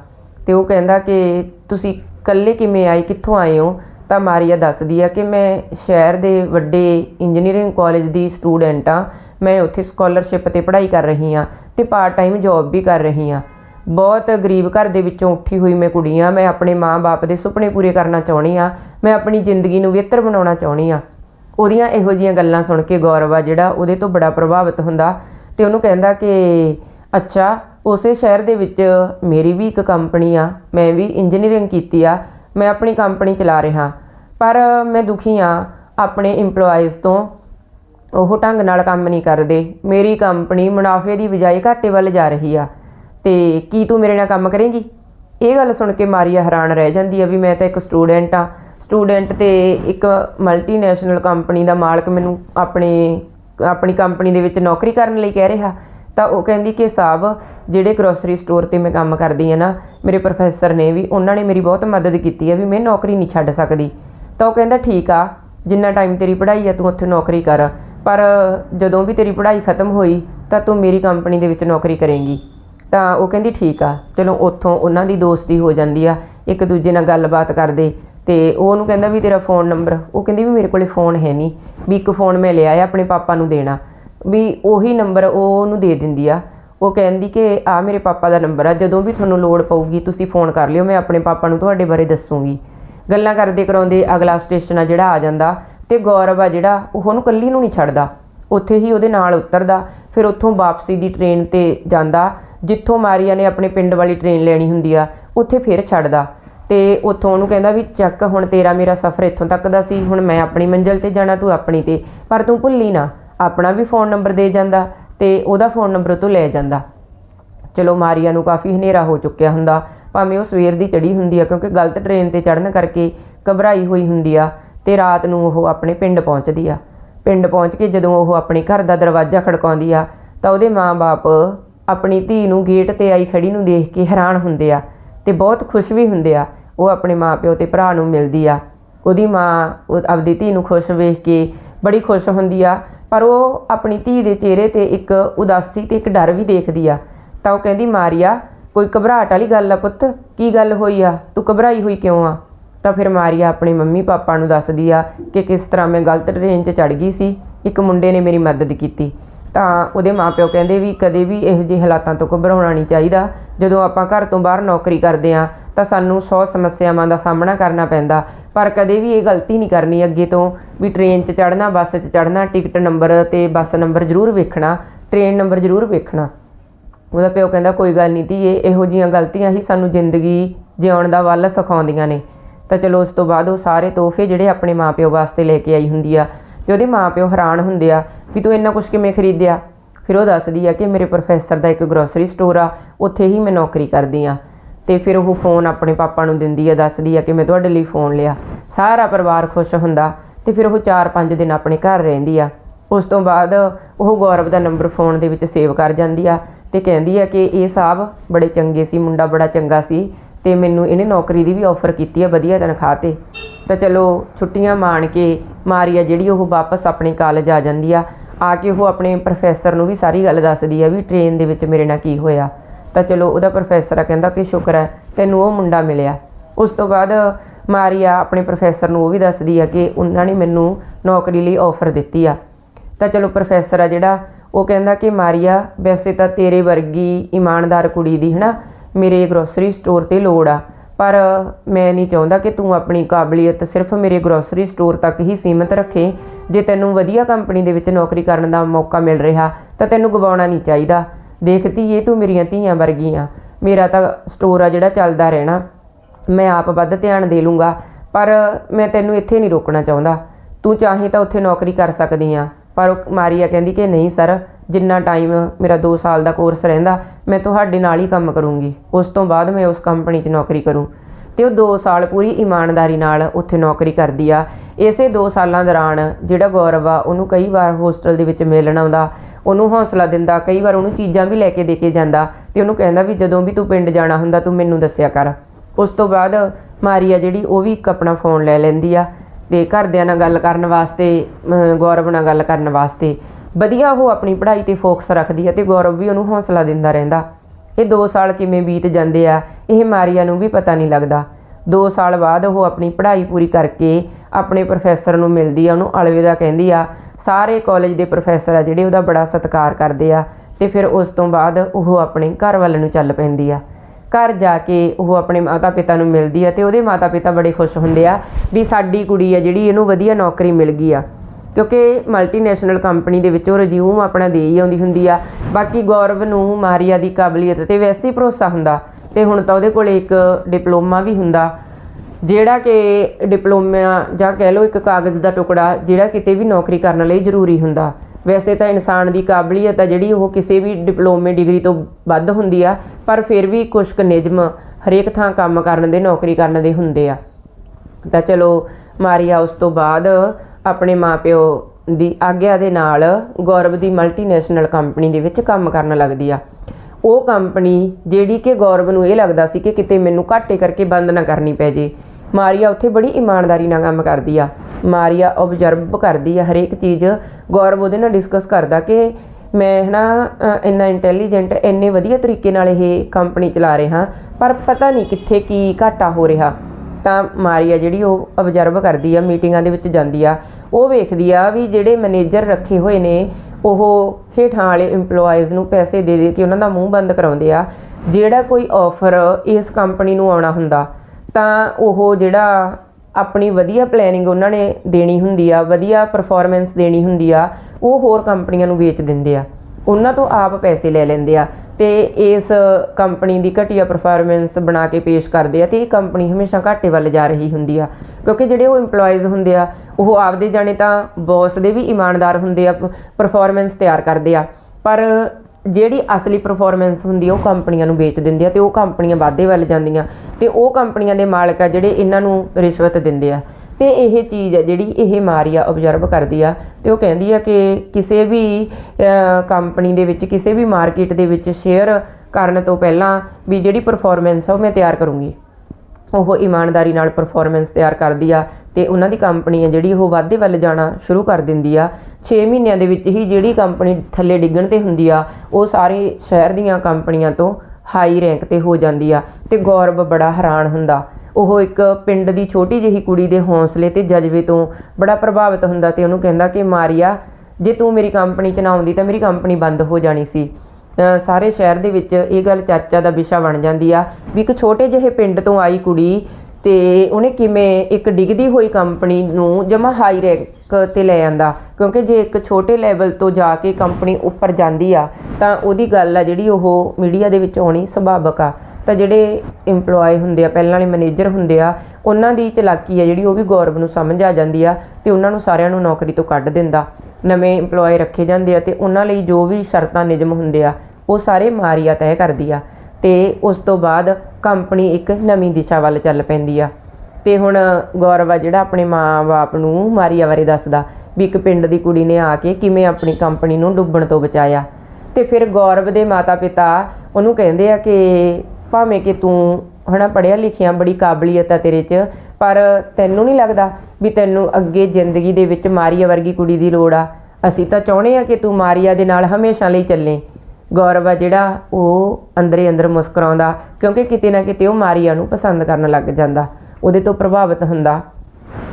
ਤੇ ਉਹ ਕਹਿੰਦਾ ਕਿ ਤੁਸੀਂ ਇਕੱਲੇ ਕਿਵੇਂ ਆਏ, ਕਿੱਥੋਂ ਆਏ ਹੋ? ਤਾਂ ਮਾਰੀਆ ਦੱਸਦੀ ਆ ਕਿ ਮੈਂ ਸ਼ਹਿਰ ਦੇ ਵੱਡੇ ਇੰਜੀਨੀਅਰਿੰਗ ਕਾਲਜ ਦੀ ਸਟੂਡੈਂਟ ਆ। ਮੈਂ ਉੱਥੇ ਸਕਾਲਰਸ਼ਿਪ ਤੇ ਪੜ੍ਹਾਈ ਕਰ ਰਹੀ ਆ ਤੇ ਪਾਰਟ ਟਾਈਮ ਜੌਬ ਵੀ ਕਰ ਰਹੀ ਆ। ਬਹੁਤ ਗਰੀਬ ਘਰ ਦੇ ਵਿੱਚੋਂ ਉੱਠੀ ਹੋਈ ਮੈਂ ਕੁੜੀ ਆ। ਮੈਂ ਆਪਣੇ ਮਾਂ-ਬਾਪ ਦੇ ਸੁਪਨੇ ਪੂਰੇ ਕਰਨਾ ਚਾਹੁੰਦੀ ਆ। ਮੈਂ ਆਪਣੀ ਜ਼ਿੰਦਗੀ ਨੂੰ ਬਿਹਤਰ ਬਣਾਉਣਾ ਚਾਹੁੰਦੀ ਆ। ਉਹਦੀਆਂ ਇਹੋ ਜੀਆਂ ਗੱਲਾਂ ਸੁਣ ਕੇ ਗੌਰਵ ਆ ਜਿਹੜਾ ਉਹਦੇ ਤੋਂ ਬੜਾ ਪ੍ਰਭਾਵਿਤ ਹੁੰਦਾ ਤੇ ਉਹਨੂੰ ਕਹਿੰਦਾ ਕਿ, ਅੱਛਾ, ਉਸੇ ਸ਼ਹਿਰ ਦੇ ਵਿੱਚ ਮੇਰੀ ਵੀ ਇੱਕ ਕੰਪਨੀ ਆ। ਮੈਂ ਵੀ ਇੰਜੀਨੀਅਰਿੰਗ ਕੀਤੀ ਆ। ਮੈਂ ਆਪਣੀ ਕੰਪਨੀ ਚਲਾ ਰਿਹਾ। ਪਰ ਮੈਂ ਦੁਖੀ ਹਾਂ ਆਪਣੇ EMPLOYEES ਤੋਂ। ਉਹ ਢੰਗ ਨਾਲ ਕੰਮ ਨਹੀਂ ਕਰਦੇ। ਮੇਰੀ ਕੰਪਨੀ ਮੁਨਾਫੇ ਦੀ ਬਜਾਏ ਘਾਟੇ ਵੱਲ ਜਾ ਰਹੀ ਆ। ਤੇ ਕੀ ਤੂੰ ਮੇਰੇ ਨਾਲ ਕੰਮ ਕਰੇਂਗੀ? ਇਹ ਗੱਲ ਸੁਣ ਕੇ ਮਾਰੀਆ ਹੈਰਾਨ ਰਹਿ ਜਾਂਦੀ ਆ ਵੀ ਮੈਂ ਤਾਂ ਇੱਕ ਸਟੂਡੈਂਟ ਆ। ਸਟੂਡੈਂਟ ਤੇ ਇੱਕ ਮਲਟੀਨੈਸ਼ਨਲ ਕੰਪਨੀ ਦਾ ਮਾਲਕ ਮੈਨੂੰ ਆਪਣੇ, ਆਪਣੀ ਕੰਪਨੀ ਦੇ ਵਿੱਚ ਨੌਕਰੀ ਕਰਨ ਲਈ ਕਹਿ ਰਿਹਾ। ਤਾਂ ਉਹ ਕਹਿੰਦੀ ਕਿ ਸਾਹਿਬ ਜਿਹੜੇ ਗਰੋਸਰੀ ਸਟੋਰ ਤੇ ਮੈਂ ਕੰਮ ਕਰਦੀ ਆ ਨਾ ਮੇਰੇ ਪ੍ਰੋਫੈਸਰ ਨੇ ਵੀ, ਉਹਨਾਂ ਨੇ ਮੇਰੀ ਬਹੁਤ ਮਦਦ ਕੀਤੀ ਆ ਵੀ ਮੈਂ ਨੌਕਰੀ ਨਹੀਂ ਛੱਡ ਸਕਦੀ। ਤਾਂ ਉਹ ਕਹਿੰਦਾ, ਠੀਕ ਆ, ਜਿੰਨਾ ਟਾਈਮ ਤੇਰੀ ਪੜ੍ਹਾਈ ਆ, ਤੂੰ ਉੱਥੇ ਨੌਕਰੀ ਕਰ। ਪਰ ਜਦੋਂ ਵੀ ਤੇਰੀ ਪੜ੍ਹਾਈ ਖਤਮ ਹੋਈ, ਤਾਂ ਤੂੰ ਮੇਰੀ ਕੰਪਨੀ ਦੇ ਵਿੱਚ ਨੌਕਰੀ ਕਰੇਂਗੀ। ਤਾਂ ਉਹ ਕਹਿੰਦੀ, ਠੀਕ ਆ, ਚਲੋ ਉੱਥੋਂ ਉਹਨਾਂ ਦੀ ਦੋਸਤੀ ਹੋ ਜਾਂਦੀ ਆ, ਇੱਕ ਦੂਜੇ ਨਾਲ ਗੱਲਬਾਤ ਕਰਦੇ। ਤੇ ਉਹ ਉਹਨੂੰ ਕਹਿੰਦਾ ਵੀ, ਤੇਰਾ ਫੋਨ ਨੰਬਰ ਉਹ ਕਹਿੰਦੀ ਵੀ, ਮੇਰੇ ਕੋਲੇ ਫੋਨ ਹੈ ਨਹੀਂ, ਵੀ ਇੱਕ ਫੋਨ ਮੈਂ ਲਿਆ ਆ, ਆਪਣੇ ਪਾਪਾ ਨੂੰ ਦੇਣਾ। ਵੀ ਉਹੀ ਨੰਬਰ ਉਹ ਉਹਨੂੰ ਦੇ ਦਿੰਦੀ ਆ। ਉਹ ਕਹਿੰਦੀ ਕਿ ਆ ਮੇਰੇ ਪਾਪਾ ਦਾ ਨੰਬਰ ਆ, ਜਦੋਂ ਵੀ ਤੁਹਾਨੂੰ ਲੋੜ ਪਊਗੀ ਤੁਸੀਂ ਫੋਨ ਕਰ ਲਿਓ, ਮੈਂ ਆਪਣੇ ਪਾਪਾ ਨੂੰ ਤੁਹਾਡੇ ਬਾਰੇ ਦੱਸੂਗੀ। ਗੱਲਾਂ ਕਰਦੇ ਕਰਾਉਂਦੇ ਅਗਲਾ ਸਟੇਸ਼ਨ ਆ ਜਿਹੜਾ ਆ ਜਾਂਦਾ ਤੇ ਗੌਰਵ ਆ ਜਿਹੜਾ ਉਹਨੂੰ ਕੱਲੀ ਨੂੰ ਨਹੀਂ ਛੱਡਦਾ। ਉੱਥੇ ਹੀ ਉਹਦੇ ਨਾਲ ਉਤਰਦਾ, ਫਿਰ ਉੱਥੋਂ ਵਾਪਸੀ ਦੀ ਟ੍ਰੇਨ ਤੇ ਜਾਂਦਾ, ਜਿੱਥੋਂ ਮਾਰੀਆ ਨੇ ਆਪਣੇ ਪਿੰਡ ਵਾਲੀ ਟ੍ਰੇਨ ਲੈਣੀ ਹੁੰਦੀ ਆ, ਉੱਥੇ ਫਿਰ ਛੱਡਦਾ। ਤੇ ਉੱਥੋਂ ਉਹਨੂੰ ਕਹਿੰਦਾ ਵੀ ਚੱਕ, ਹੁਣ ਤੇਰਾ ਮੇਰਾ ਸਫ਼ਰ ਇੱਥੋਂ ਤੱਕ ਦਾ ਸੀ, ਹੁਣ ਮੈਂ ਆਪਣੀ ਮੰਜ਼ਿਲ ਤੇ ਜਾਣਾ, ਤੂੰ ਆਪਣੀ ਤੇ, ਪਰ ਤੂੰ ਭੁੱਲੀ ਨਾ। ਆਪਣਾ ਵੀ ਫੋਨ ਨੰਬਰ ਦੇ ਜਾਂਦਾ ਤੇ ਉਹਦਾ ਫੋਨ ਨੰਬਰ ਤੋਂ ਲੈ ਜਾਂਦਾ। ਚਲੋ ਮਾਰੀਆ ਨੂੰ ਕਾਫੀ ਹਨੇਰਾ ਹੋ ਚੁੱਕਿਆ ਹੁੰਦਾ। ਭਾਵੇਂ ਉਹ ਸਵੇਰ ਦੀ ਚੜੀ ਹੁੰਦੀ ਆ, ਕਿਉਂਕਿ ਗਲਤ ਟ੍ਰੇਨ ਤੇ ਚੜਨ ਕਰਕੇ ਘਬਰਾਈ ਹੋਈ ਹੁੰਦੀ ਆ ਤੇ ਰਾਤ ਨੂੰ ਉਹ ਆਪਣੇ ਪਿੰਡ ਪਹੁੰਚਦੀ ਆ। ਪਿੰਡ ਪਹੁੰਚ ਕੇ ਜਦੋਂ ਉਹ ਆਪਣੇ ਘਰ ਦਾ ਦਰਵਾਜ਼ਾ ਖੜਕਾਉਂਦੀ ਆ, ਤਾਂ ਉਹਦੇ ਮਾਂ-ਬਾਪ ਆਪਣੀ ਧੀ ਨੂੰ ਗੇਟ ਤੇ ਆਈ ਖੜੀ ਨੂੰ ਦੇਖ ਕੇ ਹੈਰਾਨ ਹੁੰਦੇ ਆ ਤੇ ਬਹੁਤ ਖੁਸ਼ ਵੀ ਹੁੰਦੇ ਆ। ਉਹ ਆਪਣੇ ਮਾਪਿਓ ਤੇ ਭਰਾ ਨੂੰ ਮਿਲਦੀ ਆ। ਉਹਦੀ ਮਾਂ ਆਪਦੀ ਧੀ ਨੂੰ ਖੁਸ਼ ਵੇਖ ਕੇ ਬੜੀ ਖੁਸ਼ ਹੁੰਦੀ ਆ। ਪਰ ਉਹ ਆਪਣੀ ਧੀ ਦੇ ਚਿਹਰੇ ਤੇ ਇੱਕ ਉਦਾਸੀ ਤੇ ਇੱਕ ਡਰ ਵੀ ਦੇਖਦੀ ਆ। ਤਾਂ ਉਹ ਕਹਿੰਦੀ, ਮਾਰੀਆ, ਕੋਈ ਘਬਰਾਹਟ ਵਾਲੀ ਗੱਲ ਆ ਪੁੱਤ? ਕੀ ਗੱਲ ਹੋਈ ਆ? ਤੂੰ ਘਬਰਾਈ ਹੋਈ ਕਿਉਂ ਆ? ਤਾਂ ਫਿਰ ਮਾਰੀਆ ਆਪਣੇ ਮੰਮੀ ਪਾਪਾ ਨੂੰ ਦੱਸਦੀ ਆ ਕਿ ਕਿਸ ਤਰ੍ਹਾਂ ਮੈਂ ਗਲਤ ਟ੍ਰੇਨ 'ਚ ਚੜ ਗਈ ਸੀ। ਇੱਕ ਮੁੰਡੇ ਨੇ ਮੇਰੀ ਮਦਦ ਕੀਤੀ। ਤਾਂ ਉਹਦੇ ਮਾਪਿਓ ਕਹਿੰਦੇ ਵੀ ਕਦੇ ਵੀ ਇਹੋ ਜਿਹੇ ਹਾਲਾਤਾਂ ਤੋਂ ਘਬਰਾਉਣਾ ਨਹੀਂ ਚਾਹੀਦਾ। ਜਦੋਂ ਆਪਾਂ ਘਰ ਤੋਂ ਬਾਹਰ ਨੌਕਰੀ ਕਰਦੇ ਆ ਤਾਂ ਸਾਨੂੰ ਸੌ ਸਮੱਸਿਆਵਾਂ ਦਾ ਸਾਹਮਣਾ ਕਰਨਾ ਪੈਂਦਾ। ਪਰ ਕਦੇ ਵੀ ਇਹ ਗਲਤੀ ਨਹੀਂ ਕਰਨੀ ਅੱਗੇ ਤੋਂ ਵੀ ਟ੍ਰੇਨ 'ਚ ਚੜ੍ਹਨਾ, ਬੱਸ 'ਚ ਚੜ੍ਹਨਾ ਟਿਕਟ ਨੰਬਰ ਤੇ ਬੱਸ ਨੰਬਰ ਜ਼ਰੂਰ ਵੇਖਣਾ ਟ੍ਰੇਨ ਨੰਬਰ ਜ਼ਰੂਰ ਵੇਖਣਾ। ਉਹਦਾ ਪਿਓ ਕਹਿੰਦਾ, ਕੋਈ ਗੱਲ ਨਹੀਂ ਧੀਏ, ਇਹੋ ਜੀਆਂ ਗਲਤੀਆਂ ਹੀ ਸਾਨੂੰ ਜ਼ਿੰਦਗੀ ਜਿਉਣ ਦਾ ਵੱਲ ਸਿਖਾਉਂਦੀਆਂ ਨੇ। ਤਾਂ ਚਲੋ ਉਸ ਤੋਂ ਬਾਅਦ ਉਹ ਸਾਰੇ ਤੋਹਫੇ ਜਿਹੜੇ ਆਪਣੇ ਮਾਪਿਓ ਵਾਸਤੇ ਲੈ ਕੇ ਆਈ ਹੁੰਦੀ ਆ ਤੇ ਉਹਦੇ ਮਾਪਿਓ ਹੈਰਾਨ ਹੁੰਦੇ ਆ ਵੀ ਤੂੰ ਇੰਨਾ ਕੁਝ ਕਿਵੇਂ ਖਰੀਦਿਆ? ਫਿਰ ਉਹ ਦੱਸਦੀ ਆ ਕਿ ਮੇਰੇ ਪ੍ਰੋਫੈਸਰ ਦਾ ਇੱਕ ਗਰੋਸਰੀ ਸਟੋਰ ਆ, ਉੱਥੇ ਹੀ ਮੈਂ ਨੌਕਰੀ ਕਰਦੀ ਆ। ਤੇ ਫਿਰ ਉਹ ਫੋਨ ਆਪਣੇ ਪਾਪਾ ਨੂੰ ਦਿੰਦੀ ਆ, ਦੱਸਦੀ ਆ ਕਿ ਮੈਂ ਤੁਹਾਡੇ ਲਈ ਫੋਨ ਲਿਆ। ਸਾਰਾ ਪਰਿਵਾਰ ਖੁਸ਼ ਹੁੰਦਾ ਤੇ ਫਿਰ ਉਹ 4-5 ਦਿਨ ਆਪਣੇ ਘਰ ਰਹਿੰਦੀ ਆ। ਉਸ ਤੋਂ ਬਾਅਦ ਉਹ ਗੌਰਵ ਦਾ ਨੰਬਰ ਫੋਨ ਦੇ ਵਿੱਚ ਸੇਵ ਕਰ ਜਾਂਦੀ ਆ ਤੇ ਕਹਿੰਦੀ ਆ ਕਿ ਇਹ ਸਾਹਿਬ ਬੜੇ ਚੰਗੇ ਸੀ, ਮੁੰਡਾ ਬੜਾ ਚੰਗਾ ਸੀ ਤੇ ਮੈਨੂੰ ਇਹਨੇ ਨੌਕਰੀ ਦੀ ਵੀ ਆਫਰ ਕੀਤੀ ਆ ਵਧੀਆ ਤਨਖਾਹ ਤੇ। ਤਾਂ ਚਲੋ ਛੁੱਟੀਆਂ ਮਾਣ ਕੇ ਮਾਰੀਆ ਜਿਹੜੀ ਉਹ ਵਾਪਸ ਆਪਣੇ ਕਾਲਜ ਆ ਜਾਂਦੀ ਆ। ਆ ਕੇ ਉਹ ਆਪਣੇ ਪ੍ਰੋਫੈਸਰ ਨੂੰ ਵੀ ਸਾਰੀ ਗੱਲ ਦੱਸਦੀ ਆ ਵੀ ਟ੍ਰੇਨ ਦੇ ਵਿੱਚ ਮੇਰੇ ਨਾਲ ਕੀ ਹੋਇਆ। ਤਾਂ ਚਲੋ ਉਹਦਾ ਪ੍ਰੋਫੈਸਰ ਆ ਕਹਿੰਦਾ ਕਿ ਸ਼ੁਕਰ ਹੈ ਤੈਨੂੰ ਉਹ ਮੁੰਡਾ ਮਿਲਿਆ। ਉਸ ਤੋਂ ਬਾਅਦ ਮਾਰੀਆ ਆਪਣੇ ਪ੍ਰੋਫੈਸਰ ਨੂੰ ਉਹ ਵੀ ਦੱਸਦੀ ਆ ਕਿ ਉਹਨਾਂ ਨੇ ਮੈਨੂੰ ਨੌਕਰੀ ਲਈ ਆਫਰ ਦਿੱਤੀ ਆ। ਤਾਂ ਚਲੋ ਪ੍ਰੋਫੈਸਰ ਆ ਜਿਹੜਾ, ਉਹ ਕਹਿੰਦਾ ਕਿ ਮਾਰੀਆ, ਵੈਸੇ ਤਾਂ ਤੇਰੇ ਵਰਗੀ ਇਮਾਨਦਾਰ ਕੁੜੀ ਦੀ ਹਨਾ, ਮੇਰੇ ਗਰੋਸਰੀ ਸਟੋਰ ਤੇ ਲੋੜ ਆ। ਪਰ ਮੈਂ ਨਹੀਂ ਚਾਹੁੰਦਾ ਕਿ ਤੂੰ ਆਪਣੀ ਕਾਬਲੀਅਤ ਸਿਰਫ ਮੇਰੇ ਗਰੋਸਰੀ ਸਟੋਰ ਤੱਕ ਹੀ ਸੀਮਿਤ ਰੱਖੇ। ਜੇ ਤੈਨੂੰ ਵਧੀਆ ਕੰਪਨੀ ਦੇ ਵਿੱਚ ਨੌਕਰੀ ਕਰਨ ਦਾ ਮੌਕਾ ਮਿਲ ਰਿਹਾ, ਤਾਂ ਤੈਨੂੰ ਗਵਾਉਣਾ ਨਹੀਂ ਚਾਹੀਦਾ। ਦੇਖਤੀ ਇਹ ਤੂੰ ਮੇਰੀਆਂ ਧੀਆਂ ਵਰਗੀ ਆ ਮੇਰਾ ਤਾਂ ਸਟੋਰ ਆ ਜਿਹੜਾ ਚੱਲਦਾ ਰਹਿਣਾ। ਮੈਂ ਆਪ ਵੱਧ ਧਿਆਨ ਦੇ ਲੂੰਗਾ, ਪਰ ਮੈਂ ਤੈਨੂੰ ਇੱਥੇ ਨਹੀਂ ਰੋਕਣਾ ਚਾਹੁੰਦਾ। ਤੂੰ ਚਾਹੇ ਤਾਂ ਉੱਥੇ ਨੌਕਰੀ ਕਰ ਸਕਦੀ ਆ। ਪਰ ਉਹ ਮਾਰੀਆ ਕਹਿੰਦੀ ਕਿ ਨਹੀਂ ਸਰ, ਜਿੰਨਾ ਟਾਈਮ ਮੇਰਾ 2 ਸਾਲ ਦਾ ਕੋਰਸ ਰਹਿੰਦਾ, ਮੈਂ ਤੁਹਾਡੇ ਨਾਲ ਹੀ ਕੰਮ ਕਰੂੰਗੀ। ਉਸ ਤੋਂ ਬਾਅਦ ਮੈਂ ਉਸ ਕੰਪਨੀ 'ਚ ਨੌਕਰੀ ਕਰੂੰ। ਤੇ ਉਹ 2 ਸਾਲ ਪੂਰੀ ਇਮਾਨਦਾਰੀ ਨਾਲ ਉੱਥੇ ਨੌਕਰੀ ਕਰਦੀ ਆ। ਇਸੇ 2 ਸਾਲਾਂ ਦੌਰਾਨ ਜਿਹੜਾ ਗੌਰਵ ਆ, ਉਹਨੂੰ ਕਈ ਵਾਰ ਹੋਸਟਲ ਦੇ ਵਿੱਚ ਮਿਲਣ ਆਉਂਦਾ, ਉਹਨੂੰ ਹੌਸਲਾ ਦਿੰਦਾ, ਕਈ ਵਾਰ ਉਹਨੂੰ ਚੀਜ਼ਾਂ ਵੀ ਲੈ ਕੇ ਦੇ ਕੇ ਜਾਂਦਾ ਤੇ ਉਹਨੂੰ ਕਹਿੰਦਾ ਵੀ ਜਦੋਂ ਵੀ ਤੂੰ ਪਿੰਡ ਜਾਣਾ ਹੁੰਦਾ ਤੂੰ ਮੈਨੂੰ ਦੱਸਿਆ ਕਰ। ਉਸ ਤੋਂ ਬਾਅਦ ਮਾਰੀਆ ਜਿਹੜੀ ਉਹ ਵੀ ਇੱਕ ਆਪਣਾ ਫੋਨ ਲੈ ਲੈਂਦੀ ਆ। ਤੇ ਘਰਦਿਆਂ ਨਾਲ ਗੱਲ ਕਰਨ ਵਾਸਤੇ ਗੌਰਵ ਨਾਲ ਗੱਲ ਕਰਨ ਵਾਸਤੇ। ਵਧੀਆ ਉਹ ਆਪਣੀ ਪੜ੍ਹਾਈ ਤੇ ਫੋਕਸ ਰੱਖਦੀ ਆ ਤੇ ਗੌਰਵ ਵੀ ਉਹਨੂੰ ਹੌਸਲਾ ਦਿੰਦਾ ਰਹਿੰਦਾ। ਇਹ 2 ਸਾਲ ਕਿਵੇਂ ਬੀਤ ਜਾਂਦੇ ਆ, ਇਹ ਮਾਰੀਆ ਨੂੰ ਵੀ ਪਤਾ ਨਹੀਂ ਲੱਗਦਾ। 2 ਸਾਲ ਬਾਅਦ ਉਹ ਆਪਣੀ ਪੜ੍ਹਾਈ ਪੂਰੀ ਕਰਕੇ ਆਪਣੇ ਪ੍ਰੋਫੈਸਰ ਨੂੰ ਮਿਲਦੀ ਆ, ਉਹਨੂੰ ਅਲਵਿਦਾ ਕਹਿੰਦੀ ਆ, ਸਾਰੇ ਕਾਲਜ ਦੇ ਪ੍ਰੋਫੈਸਰ ਆ ਜਿਹੜੇ ਉਹਦਾ ਬੜਾ ਸਤਿਕਾਰ ਕਰਦੇ ਆ। ਤੇ ਫਿਰ ਉਸ ਤੋਂ ਬਾਅਦ ਉਹ ਆਪਣੇ ਘਰ ਵੱਲ ਨੂੰ ਚੱਲ ਪੈਂਦੀ ਆ। ਘਰ ਜਾ ਕੇ ਉਹ ਆਪਣੇ ਮਾਤਾ ਪਿਤਾ ਨੂੰ ਮਿਲਦੀ ਆ ਤੇ ਉਹਦੇ ਮਾਤਾ ਪਿਤਾ ਬੜੇ ਖੁਸ਼ ਹੁੰਦੇ ਆ ਵੀ ਸਾਡੀ ਕੁੜੀ ਆ ਜਿਹੜੀ ਇਹਨੂੰ ਵਧੀਆ ਨੌਕਰੀ ਮਿਲ ਗਈ ਆ। ਕਿਉਂਕਿ ਮਲਟੀਨੈਸ਼ਨਲ ਕੰਪਨੀ ਦੇ ਵਿੱਚ ਉਹ ਰਿਜ਼ਿਊਮ ਆਪਣਾ ਦੇ ਹੀ ਆਉਂਦੀ ਹੁੰਦੀ ਆ। ਬਾਕੀ ਗੌਰਵ ਨੂੰ ਮਾਰੀਆ ਦੀ ਕਾਬਲੀਅਤ ਤੇ ਵੈਸੇ ਹੀ ਭਰੋਸਾ ਹੁੰਦਾ ਤੇ ਹੁਣ ਤਾਂ ਉਹਦੇ ਕੋਲੇ ਇੱਕ ਡਿਪਲੋਮਾ ਵੀ ਹੁੰਦਾ। ਜਿਹੜਾ ਕਿ ਡਿਪਲੋਮਾ ਜਾਂ ਕਹਿ ਲਓ ਇੱਕ ਕਾਗਜ਼ ਦਾ ਟੁਕੜਾ ਜਿਹੜਾ ਕਿਤੇ ਵੀ ਨੌਕਰੀ ਕਰਨ ਲਈ ਜ਼ਰੂਰੀ ਹੁੰਦਾ। ਵੈਸੇ ਤਾਂ ਇਨਸਾਨ ਦੀ ਕਾਬਲੀਅਤ ਆ ਜਿਹੜੀ ਉਹ ਕਿਸੇ ਵੀ ਡਿਪਲੋਮੇ ਡਿਗਰੀ ਤੋਂ ਵੱਧ ਹੁੰਦੀ ਆ, ਪਰ ਫਿਰ ਵੀ ਕੁਝ ਕੁ ਨਿਯਮ ਹਰੇਕ ਥਾਂ ਕੰਮ ਕਰਨ ਦੇ, ਨੌਕਰੀ ਕਰਨ ਦੇ ਹੁੰਦੇ ਆ। ਤਾਂ ਚਲੋ ਮਾਰੀਆ ਉਸ ਤੋਂ ਬਾਅਦ ਆਪਣੇ ਮਾਪਿਓ ਦੀ ਆਗਿਆ ਦੇ ਨਾਲ ਗੌਰਵ ਦੀ ਮਲਟੀਨੈਸ਼ਨਲ ਕੰਪਨੀ ਦੇ ਵਿੱਚ ਕੰਮ ਕਰਨ ਲੱਗਦੀ ਆ। ਉਹ ਕੰਪਨੀ ਜਿਹੜੀ ਕਿ ਗੌਰਵ ਨੂੰ ਇਹ ਲੱਗਦਾ ਸੀ ਕਿ ਕਿਤੇ ਮੈਨੂੰ ਘਾਟੇ ਕਰਕੇ ਬੰਦ ਨਾ ਕਰਨੀ ਪੈ ਜੇ। ਮਾਰੀਆ ਉੱਥੇ ਬੜੀ ਇਮਾਨਦਾਰੀ ਨਾਲ ਕੰਮ ਕਰਦੀ ਆ। ਮਾਰੀਆ ਆਬਜ਼ਰਵ ਕਰਦੀ ਆ ਹਰੇਕ ਚੀਜ਼। ਗੌਰਵ ਉਹਦੇ ਨਾਲ ਡਿਸਕਸ ਕਰਦਾ ਕਿ ਮੈਂ ਹਨਾ ਅ, ਇੰਨਾ ਇੰਟੈਲੀਜੈਂਟ ਇੰਨੇ ਵਧੀਆ ਤਰੀਕੇ ਨਾਲ ਇਹ ਕੰਪਨੀ ਚਲਾ ਰਿਹਾ ਪਰ ਪਤਾ ਨਹੀਂ ਕਿੱਥੇ ਕੀ ਘਾਟਾ ਹੋ ਰਿਹਾ। ਤਾਂ ਮਾਰੀਆ ਜਿਹੜੀ ਉਹ ਆਬਜ਼ਰਵ ਕਰਦੀ ਆ ਮੀਟਿੰਗਾਂ ਦੇ ਵਿੱਚ ਜਾਂਦੀ ਆ ਉਹ ਵੇਖਦੀ ਆ ਵੀ ਜਿਹੜੇ ਮੈਨੇਜਰ ਰੱਖੇ ਹੋਏ ਨੇ ਉਹ ਹੇਠਾਂ ਵਾਲੇ EMPLOYEES ਨੂੰ ਪੈਸੇ ਦੇ ਦੇ ਕੇ ਉਹਨਾਂ ਦਾ ਮੂੰਹ ਬੰਦ ਕਰਾਉਂਦੇ ਆ। ਜਿਹੜਾ ਕੋਈ ਆਫਰ ਇਸ ਕੰਪਨੀ ਨੂੰ ਆਉਣਾ ਹੁੰਦਾ ਤਾਂ ਉਹ ਜਿਹੜਾ ਆਪਣੀ ਵਧੀਆ ਪਲੈਨਿੰਗ ਉਹਨਾਂ ਨੇ ਦੇਣੀ ਹੁੰਦੀ ਆ, ਵਧੀਆ ਪਰਫਾਰਮੈਂਸ ਦੇਣੀ ਹੁੰਦੀ ਆ, ਉਹ ਹੋਰ ਕੰਪਨੀਆਂ ਨੂੰ ਵੇਚ ਦਿੰਦੇ ਆ। ਉਹਨਾਂ ਤੋਂ ਆਪ ਪੈਸੇ ਲੈ ਲੈਂਦੇ ਆ ਤੇ ਇਸ ਕੰਪਨੀ ਦੀ ਘਟੀਆ ਪਰਫਾਰਮੈਂਸ ਬਣਾ ਕੇ ਪੇਸ਼ ਕਰਦੇ ਆ ਤੇ ਇਹ ਕੰਪਨੀ ਹਮੇਸ਼ਾ ਘਾਟੇ ਵੱਲ ਜਾ ਰਹੀ ਹੁੰਦੀ ਆ। ਕਿਉਂਕਿ ਜਿਹੜੇ ਉਹ EMPLOYEES ਹੁੰਦੇ ਆ, ਉਹ ਆਪਦੇ ਜਾਣੇ ਤਾਂ ਬੌਸ ਦੇ ਵੀ ਇਮਾਨਦਾਰ ਹੁੰਦੇ ਆ ਪਰਫਾਰਮੈਂਸ ਤਿਆਰ ਕਰਦੇ ਆ। ਪਰ ਜਿਹੜੀ ਅਸਲੀ ਪਰਫਾਰਮੈਂਸ ਹੁੰਦੀ ਆ, ਉਹ ਕੰਪਨੀਆਂ ਨੂੰ ਵੇਚ ਦਿੰਦੇ ਆ ਤੇ ਉਹ ਕੰਪਨੀਆਂ ਵਾਧੇ ਵੱਲ ਜਾਂਦੀਆਂ ਤੇ ਉਹ ਕੰਪਨੀਆਂ ਦੇ ਮਾਲਕ ਆ ਜਿਹੜੇ ਇਹਨਾਂ ਨੂੰ ਰਿਸ਼ਵਤ ਦਿੰਦੇ ਆ। ਤੇ ਇਹ ਚੀਜ਼ ਹੈ ਜਿਹੜੀ ਇਹ ਮਾਰੀਆ ਆਬਜ਼ਰਵ ਕਰਦੀ ਆ ਤੇ ਉਹ ਕਹਿੰਦੀ ਆ ਕਿ ਕਿਸੇ ਵੀ ਕੰਪਨੀ ਦੇ ਵਿੱਚ, ਕਿਸੇ ਵੀ ਮਾਰਕੀਟ ਦੇ ਵਿੱਚ ਸ਼ੇਅਰ ਕਰਨ ਤੋਂ ਪਹਿਲਾਂ ਵੀ ਜਿਹੜੀ ਪਰਫਾਰਮੈਂਸ ਆ ਉਹ ਮੈਂ ਤਿਆਰ ਕਰੂੰਗੀ। ਉਹ ਇਮਾਨਦਾਰੀ ਨਾਲ ਪਰਫਾਰਮੈਂਸ ਤਿਆਰ ਕਰਦੀ ਆ ਤੇ ਉਹਨਾਂ ਦੀ ਕੰਪਨੀ ਆ ਜਿਹੜੀ ਉਹ ਵਾਧੇ ਵੱਲ ਜਾਣਾ ਸ਼ੁਰੂ ਕਰ ਦਿੰਦੀ ਆ। 6 ਮਹੀਨਿਆਂ ਦੇ ਵਿੱਚ ਹੀ ਜਿਹੜੀ ਕੰਪਨੀ ਥੱਲੇ ਡਿੱਗਣ ਤੇ ਹੁੰਦੀ ਆ, ਉਹ ਸਾਰੇ ਸ਼ਹਿਰ ਦੀਆਂ ਕੰਪਨੀਆਂ ਤੋਂ ਹਾਈ ਰੈਂਕ ਤੇ ਹੋ ਜਾਂਦੀ ਆ ਤੇ ਗੌਰਵ ਬੜਾ ਹੈਰਾਨ ਹੁੰਦਾ। ਉਹ ਇੱਕ ਪਿੰਡ ਦੀ ਛੋਟੀ ਜਿਹੀ ਕੁੜੀ ਦੇ ਹੌਸਲੇ ਤੇ ਜਜ਼ਬੇ ਤੋਂ ਬੜਾ ਪ੍ਰਭਾਵਿਤ ਹੁੰਦਾ ਤੇ ਉਹਨੂੰ ਕਹਿੰਦਾ ਕਿ, ਮਾਰੀਆ, ਜੇ ਤੂੰ ਮੇਰੀ ਕੰਪਨੀ ਚ ਨਾ ਆਉਂਦੀ ਤਾਂ ਮੇਰੀ ਕੰਪਨੀ ਬੰਦ ਹੋ ਜਾਣੀ ਸੀ। ਸਾਰੇ ਸ਼ਹਿਰ ਦੇ ਵਿੱਚ ਇਹ ਗੱਲ ਚਰਚਾ ਦਾ ਵਿਸ਼ਾ ਬਣ ਜਾਂਦੀ ਆ ਵੀ ਇੱਕ ਛੋਟੇ ਜਿਹੇ ਪਿੰਡ ਤੋਂ ਆਈ ਕੁੜੀ ਤੇ ਉਹਨੇ ਕਿਵੇਂ ਇੱਕ ਡਿੱਗਦੀ ਹੋਈ ਕੰਪਨੀ ਨੂੰ ਜਮਾ ਹਾਈ ਰੈਂਕ ਤੇ ਲੈ ਆਂਦਾ। ਕਿਉਂਕਿ ਜੇ ਇੱਕ ਛੋਟੇ ਲੈਵਲ ਤੋਂ ਜਾ ਕੇ ਕੰਪਨੀ ਉੱਪਰ ਜਾਂਦੀ ਆ, ਤਾਂ ਉਹਦੀ ਗੱਲ ਆ ਜਿਹੜੀ ਉਹ ਮੀਡੀਆ ਦੇ ਵਿੱਚ ਆਉਣੀ ਸੁਭਾਵਿਕ ਆ। ਤਾਂ ਜਿਹੜੇ EMPLOYE ਹੁੰਦੇ ਆ, ਪਹਿਲਾਂ ਵਾਲੇ ਮੈਨੇਜਰ ਹੁੰਦੇ ਆ, ਉਹਨਾਂ ਦੀ ਚਲਾਕੀ ਆ ਜਿਹੜੀ ਉਹ ਵੀ ਗੌਰਵ ਨੂੰ ਸਮਝ ਆ ਜਾਂਦੀ ਆ ਤੇ ਉਹਨਾਂ ਨੂੰ ਸਾਰਿਆਂ ਨੂੰ ਨੌਕਰੀ ਤੋਂ ਕੱਢ ਦਿੰਦਾ। ਨਵੇਂ ਇੰਪਲੋਏ ਰੱਖੇ ਜਾਂਦੇ ਆ ਤੇ ਉਹਨਾਂ ਲਈ ਜੋ ਵੀ ਸ਼ਰਤਾਂ ਨਿਯਮ ਹੁੰਦੇ ਆ, ਉਹ ਸਾਰੇ ਮਾਰੀਆ ਤੈਅ ਕਰਦੀ ਆ। ਤੇ ਉਸ ਤੋਂ ਬਾਅਦ ਕੰਪਨੀ ਇੱਕ ਨਵੀਂ ਦਿਸ਼ਾ ਵੱਲ ਚੱਲ ਪੈਂਦੀ ਆ। ਤੇ ਹੁਣ ਗੌਰਵ ਆ, ਜਿਹੜਾ ਆਪਣੇ ਮਾਂ-ਬਾਪ ਨੂੰ ਮਾਰੀਆ ਬਾਰੇ ਦੱਸਦਾ ਵੀ ਇੱਕ ਪਿੰਡ ਦੀ ਕੁੜੀ ਨੇ ਆ ਕੇ ਕਿਵੇਂ ਆਪਣੀ ਕੰਪਨੀ ਨੂੰ ਡੁੱਬਣ ਤੋਂ ਬਚਾਇਆ। ਤੇ ਫਿਰ ਗੌਰਵ ਦੇ ਮਾਤਾ-ਪਿਤਾ ਉਹਨੂੰ ਕਹਿੰਦੇ ਆ ਕਿ ਭਾਵੇਂ ਕਿ ਤੂੰ ਹਨਾ ਪੜਿਆ ਲਿਖਿਆ ਬੜੀ ਕਾਬਲੀਅਤ ਆ ਤੇਰੇ 'ਚ ਪਰ ਤੈਨੂੰ ਨਹੀਂ ਲੱਗਦਾ ਵੀ ਤੈਨੂੰ ਅੱਗੇ ਜ਼ਿੰਦਗੀ ਦੇ ਵਿੱਚ ਮਾਰੀਆ ਵਰਗੀ ਕੁੜੀ ਦੀ ਲੋੜ ਆ? ਅਸੀਂ ਤਾਂ ਚਾਹੁੰਦੇ ਆ ਕਿ ਤੂੰ ਮਾਰੀਆ ਦੇ ਨਾਲ ਹਮੇਸ਼ਾ ਲਈ ਚੱਲੇ। ਗੌਰਵ ਆ ਜਿਹੜਾ ਉਹ ਅੰਦਰੇ ਅੰਦਰ ਮੁਸਕਰਾਉਂਦਾ, ਕਿਉਂਕਿ ਕਿਤੇ ਨਾ ਕਿਤੇ ਉਹ ਮਾਰੀਆ ਨੂੰ ਪਸੰਦ ਕਰਨ ਲੱਗ ਜਾਂਦਾ। ਉਹਦੇ ਤੋਂ ਪ੍ਰਭਾਵਿਤ ਹੁੰਦਾ।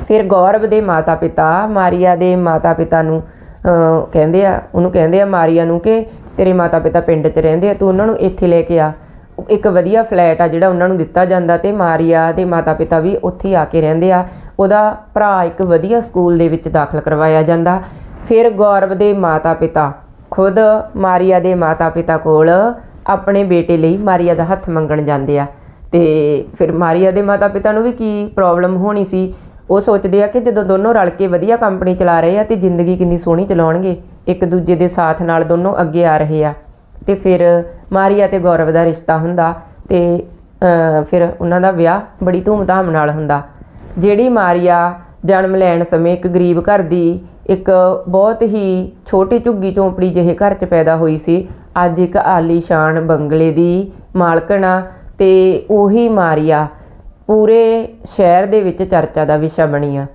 ਫਿਰ ਗੌਰਵ ਦੇ ਮਾਤਾ-ਪਿਤਾ, ਮਾਰੀਆ ਦੇ ਮਾਤਾ-ਪਿਤਾ ਨੂੰ ਕਹਿੰਦੇ ਆ, ਉਹਨੂੰ ਕਹਿੰਦੇ ਆ ਮਾਰੀਆ ਨੂੰ ਕਿ ਤੇਰੇ ਮਾਤਾ-ਪਿਤਾ ਪਿੰਡ 'ਚ ਰਹਿੰਦੇ ਆ, ਤੂੰ ਉਹਨਾਂ ਨੂੰ ਇੱਥੇ ਲੈ ਕੇ ਆ। ਇੱਕ ਵਧੀਆ ਫਲੈਟ ਆ ਜਿਹੜਾ ਉਹਨਾਂ ਨੂੰ ਦਿੱਤਾ ਜਾਂਦਾ ਤੇ ਮਾਰੀਆ ਦੇ ਮਾਤਾ-ਪਿਤਾ ਵੀ ਉੱਥੇ ਹੀ ਆ ਕੇ ਰਹਿੰਦੇ ਆ। ਉਹਦਾ ਭਰਾ ਇੱਕ ਵਧੀਆ ਸਕੂਲ ਦੇ ਵਿੱਚ ਦਾਖਲ ਕਰਵਾਇਆ ਜਾਂਦਾ। ਫਿਰ ਗੌਰਵ ਦੇ ਮਾਤਾ-ਪਿਤਾ, ਖੁਦ ਮਾਰੀਆ ਦੇ ਮਾਤਾ-ਪਿਤਾ ਕੋਲ ਆਪਣੇ ਬੇਟੇ ਲਈ ਮਾਰੀਆ ਦਾ ਹੱਥ ਮੰਗਣ ਜਾਂਦੇ ਆ। ਤੇ ਫਿਰ ਮਾਰੀਆ ਦੇ ਮਾਤਾ-ਪਿਤਾ ਨੂੰ ਵੀ ਕੀ ਪ੍ਰੋਬਲਮ ਹੋਣੀ ਸੀ? ਉਹ ਸੋਚਦੇ ਆ ਕਿ ਜਦੋਂ ਦੋਨੋਂ ਰਲ ਕੇ ਵਧੀਆ ਕੰਪਨੀ ਚਲਾ ਰਹੇ ਆ ਤੇ ਜ਼ਿੰਦਗੀ ਕਿੰਨੀ ਸੋਹਣੀ ਚਲਾਉਣਗੇ, ਇੱਕ ਦੂਜੇ ਦੇ ਸਾਥ ਨਾਲ ਦੋਨੋਂ ਅੱਗੇ ਆ ਰਹੇ ਆ। ਤੇ ਫਿਰ ਮਾਰੀਆ ਤੇ ਗੌਰਵ ਦਾ ਰਿਸ਼ਤਾ ਹੁੰਦਾ ਤੇ ਫਿਰ ਉਹਨਾਂ ਦਾ ਵਿਆਹ ਬੜੀ ਧੂਮਧਾਮ ਨਾਲ ਹੁੰਦਾ। ਜਿਹੜੀ ਮਾਰੀਆ ਜਨਮ ਲੈਣ ਸਮੇਂ ਇੱਕ ਗਰੀਬ ਘਰ ਦੀ ਇੱਕ ਬਹੁਤ ਹੀ ਛੋਟੀ ਝੁੱਗੀ ਝੋਂਪੜੀ ਜਿਹੇ ਘਰ 'ਚ ਪੈਦਾ ਹੋਈ ਸੀ, ਅੱਜ ਇੱਕ ਆਲੀਸ਼ਾਨ ਬੰਗਲੇ ਦੀ ਮਾਲਕਣ ਆ ਤੇ ਉਹੀ ਮਾਰੀਆ ਪੂਰੇ ਸ਼ਹਿਰ ਦੇ ਵਿੱਚ ਚਰਚਾ ਦਾ ਵਿਸ਼ਾ ਬਣੀ ਆ।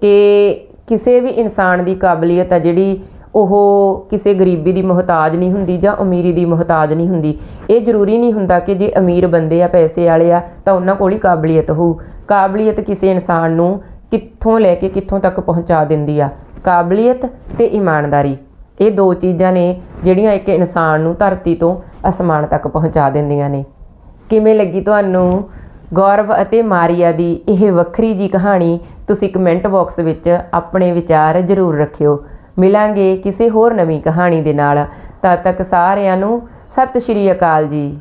ਕਿ ਕਿਸੇ ਵੀ ਇਨਸਾਨ ਦੀ ਕਾਬਲੀਅਤ ਆ ਜਿਹੜੀ ਉਹ ਕਿਸੇ ਗਰੀਬੀ ਦੀ ਮੁਹਤਾਜ ਨਹੀਂ ਹੁੰਦੀ ਜਾਂ ਅਮੀਰੀ ਦੀ ਮੁਹਤਾਜ ਨਹੀਂ ਹੁੰਦੀ। ਇਹ ਜ਼ਰੂਰੀ ਨਹੀਂ ਹੁੰਦਾ ਕਿ ਜੇ ਅਮੀਰ ਬੰਦੇ ਆ, ਪੈਸੇ ਵਾਲੇ ਆ, ਤਾਂ ਉਹਨਾਂ ਕੋਲ ਹੀ ਕਾਬਲੀਅਤ ਹੋਊ। ਕਾਬਲੀਅਤ ਕਿਸੇ ਇਨਸਾਨ ਨੂੰ ਕਿੱਥੋਂ ਲੈ ਕੇ ਕਿੱਥੋਂ ਤੱਕ ਪਹੁੰਚਾ ਦਿੰਦੀ ਆ? ਕਾਬਲੀਅਤ ਤੇ ਇਮਾਨਦਾਰੀ। ਇਹ ਦੋ ਚੀਜ਼ਾਂ ਨੇ ਜਿਹੜੀਆਂ ਇੱਕ ਇਨਸਾਨ ਨੂੰ ਧਰਤੀ ਤੋਂ ਅਸਮਾਨ ਤੱਕ ਪਹੁੰਚਾ ਦਿੰਦੀਆਂ ਨੇ। ਕਿਵੇਂ ਲੱਗੀ ਤੁਹਾਨੂੰ ਗੌਰਵ ਅਤੇ ਮਾਰੀਆ ਦੀ ਇਹ ਵੱਖਰੀ ਜੀ ਕਹਾਣੀ? ਤੁਸੀਂ ਕਮੈਂਟ ਬਾਕਸ ਵਿੱਚ ਆਪਣੇ ਵਿਚਾਰ ਜ਼ਰੂਰ ਰੱਖਿਓ। ਮਿਲਾਂਗੇ ਕਿਸੇ ਹੋਰ ਨਵੀਂ ਕਹਾਣੀ ਦੇ ਨਾਲ। ਤਦ ਤੱਕ ਸਾਰਿਆਂ ਨੂੰ ਸਤਿ ਸ਼੍ਰੀ ਅਕਾਲ ਜੀ।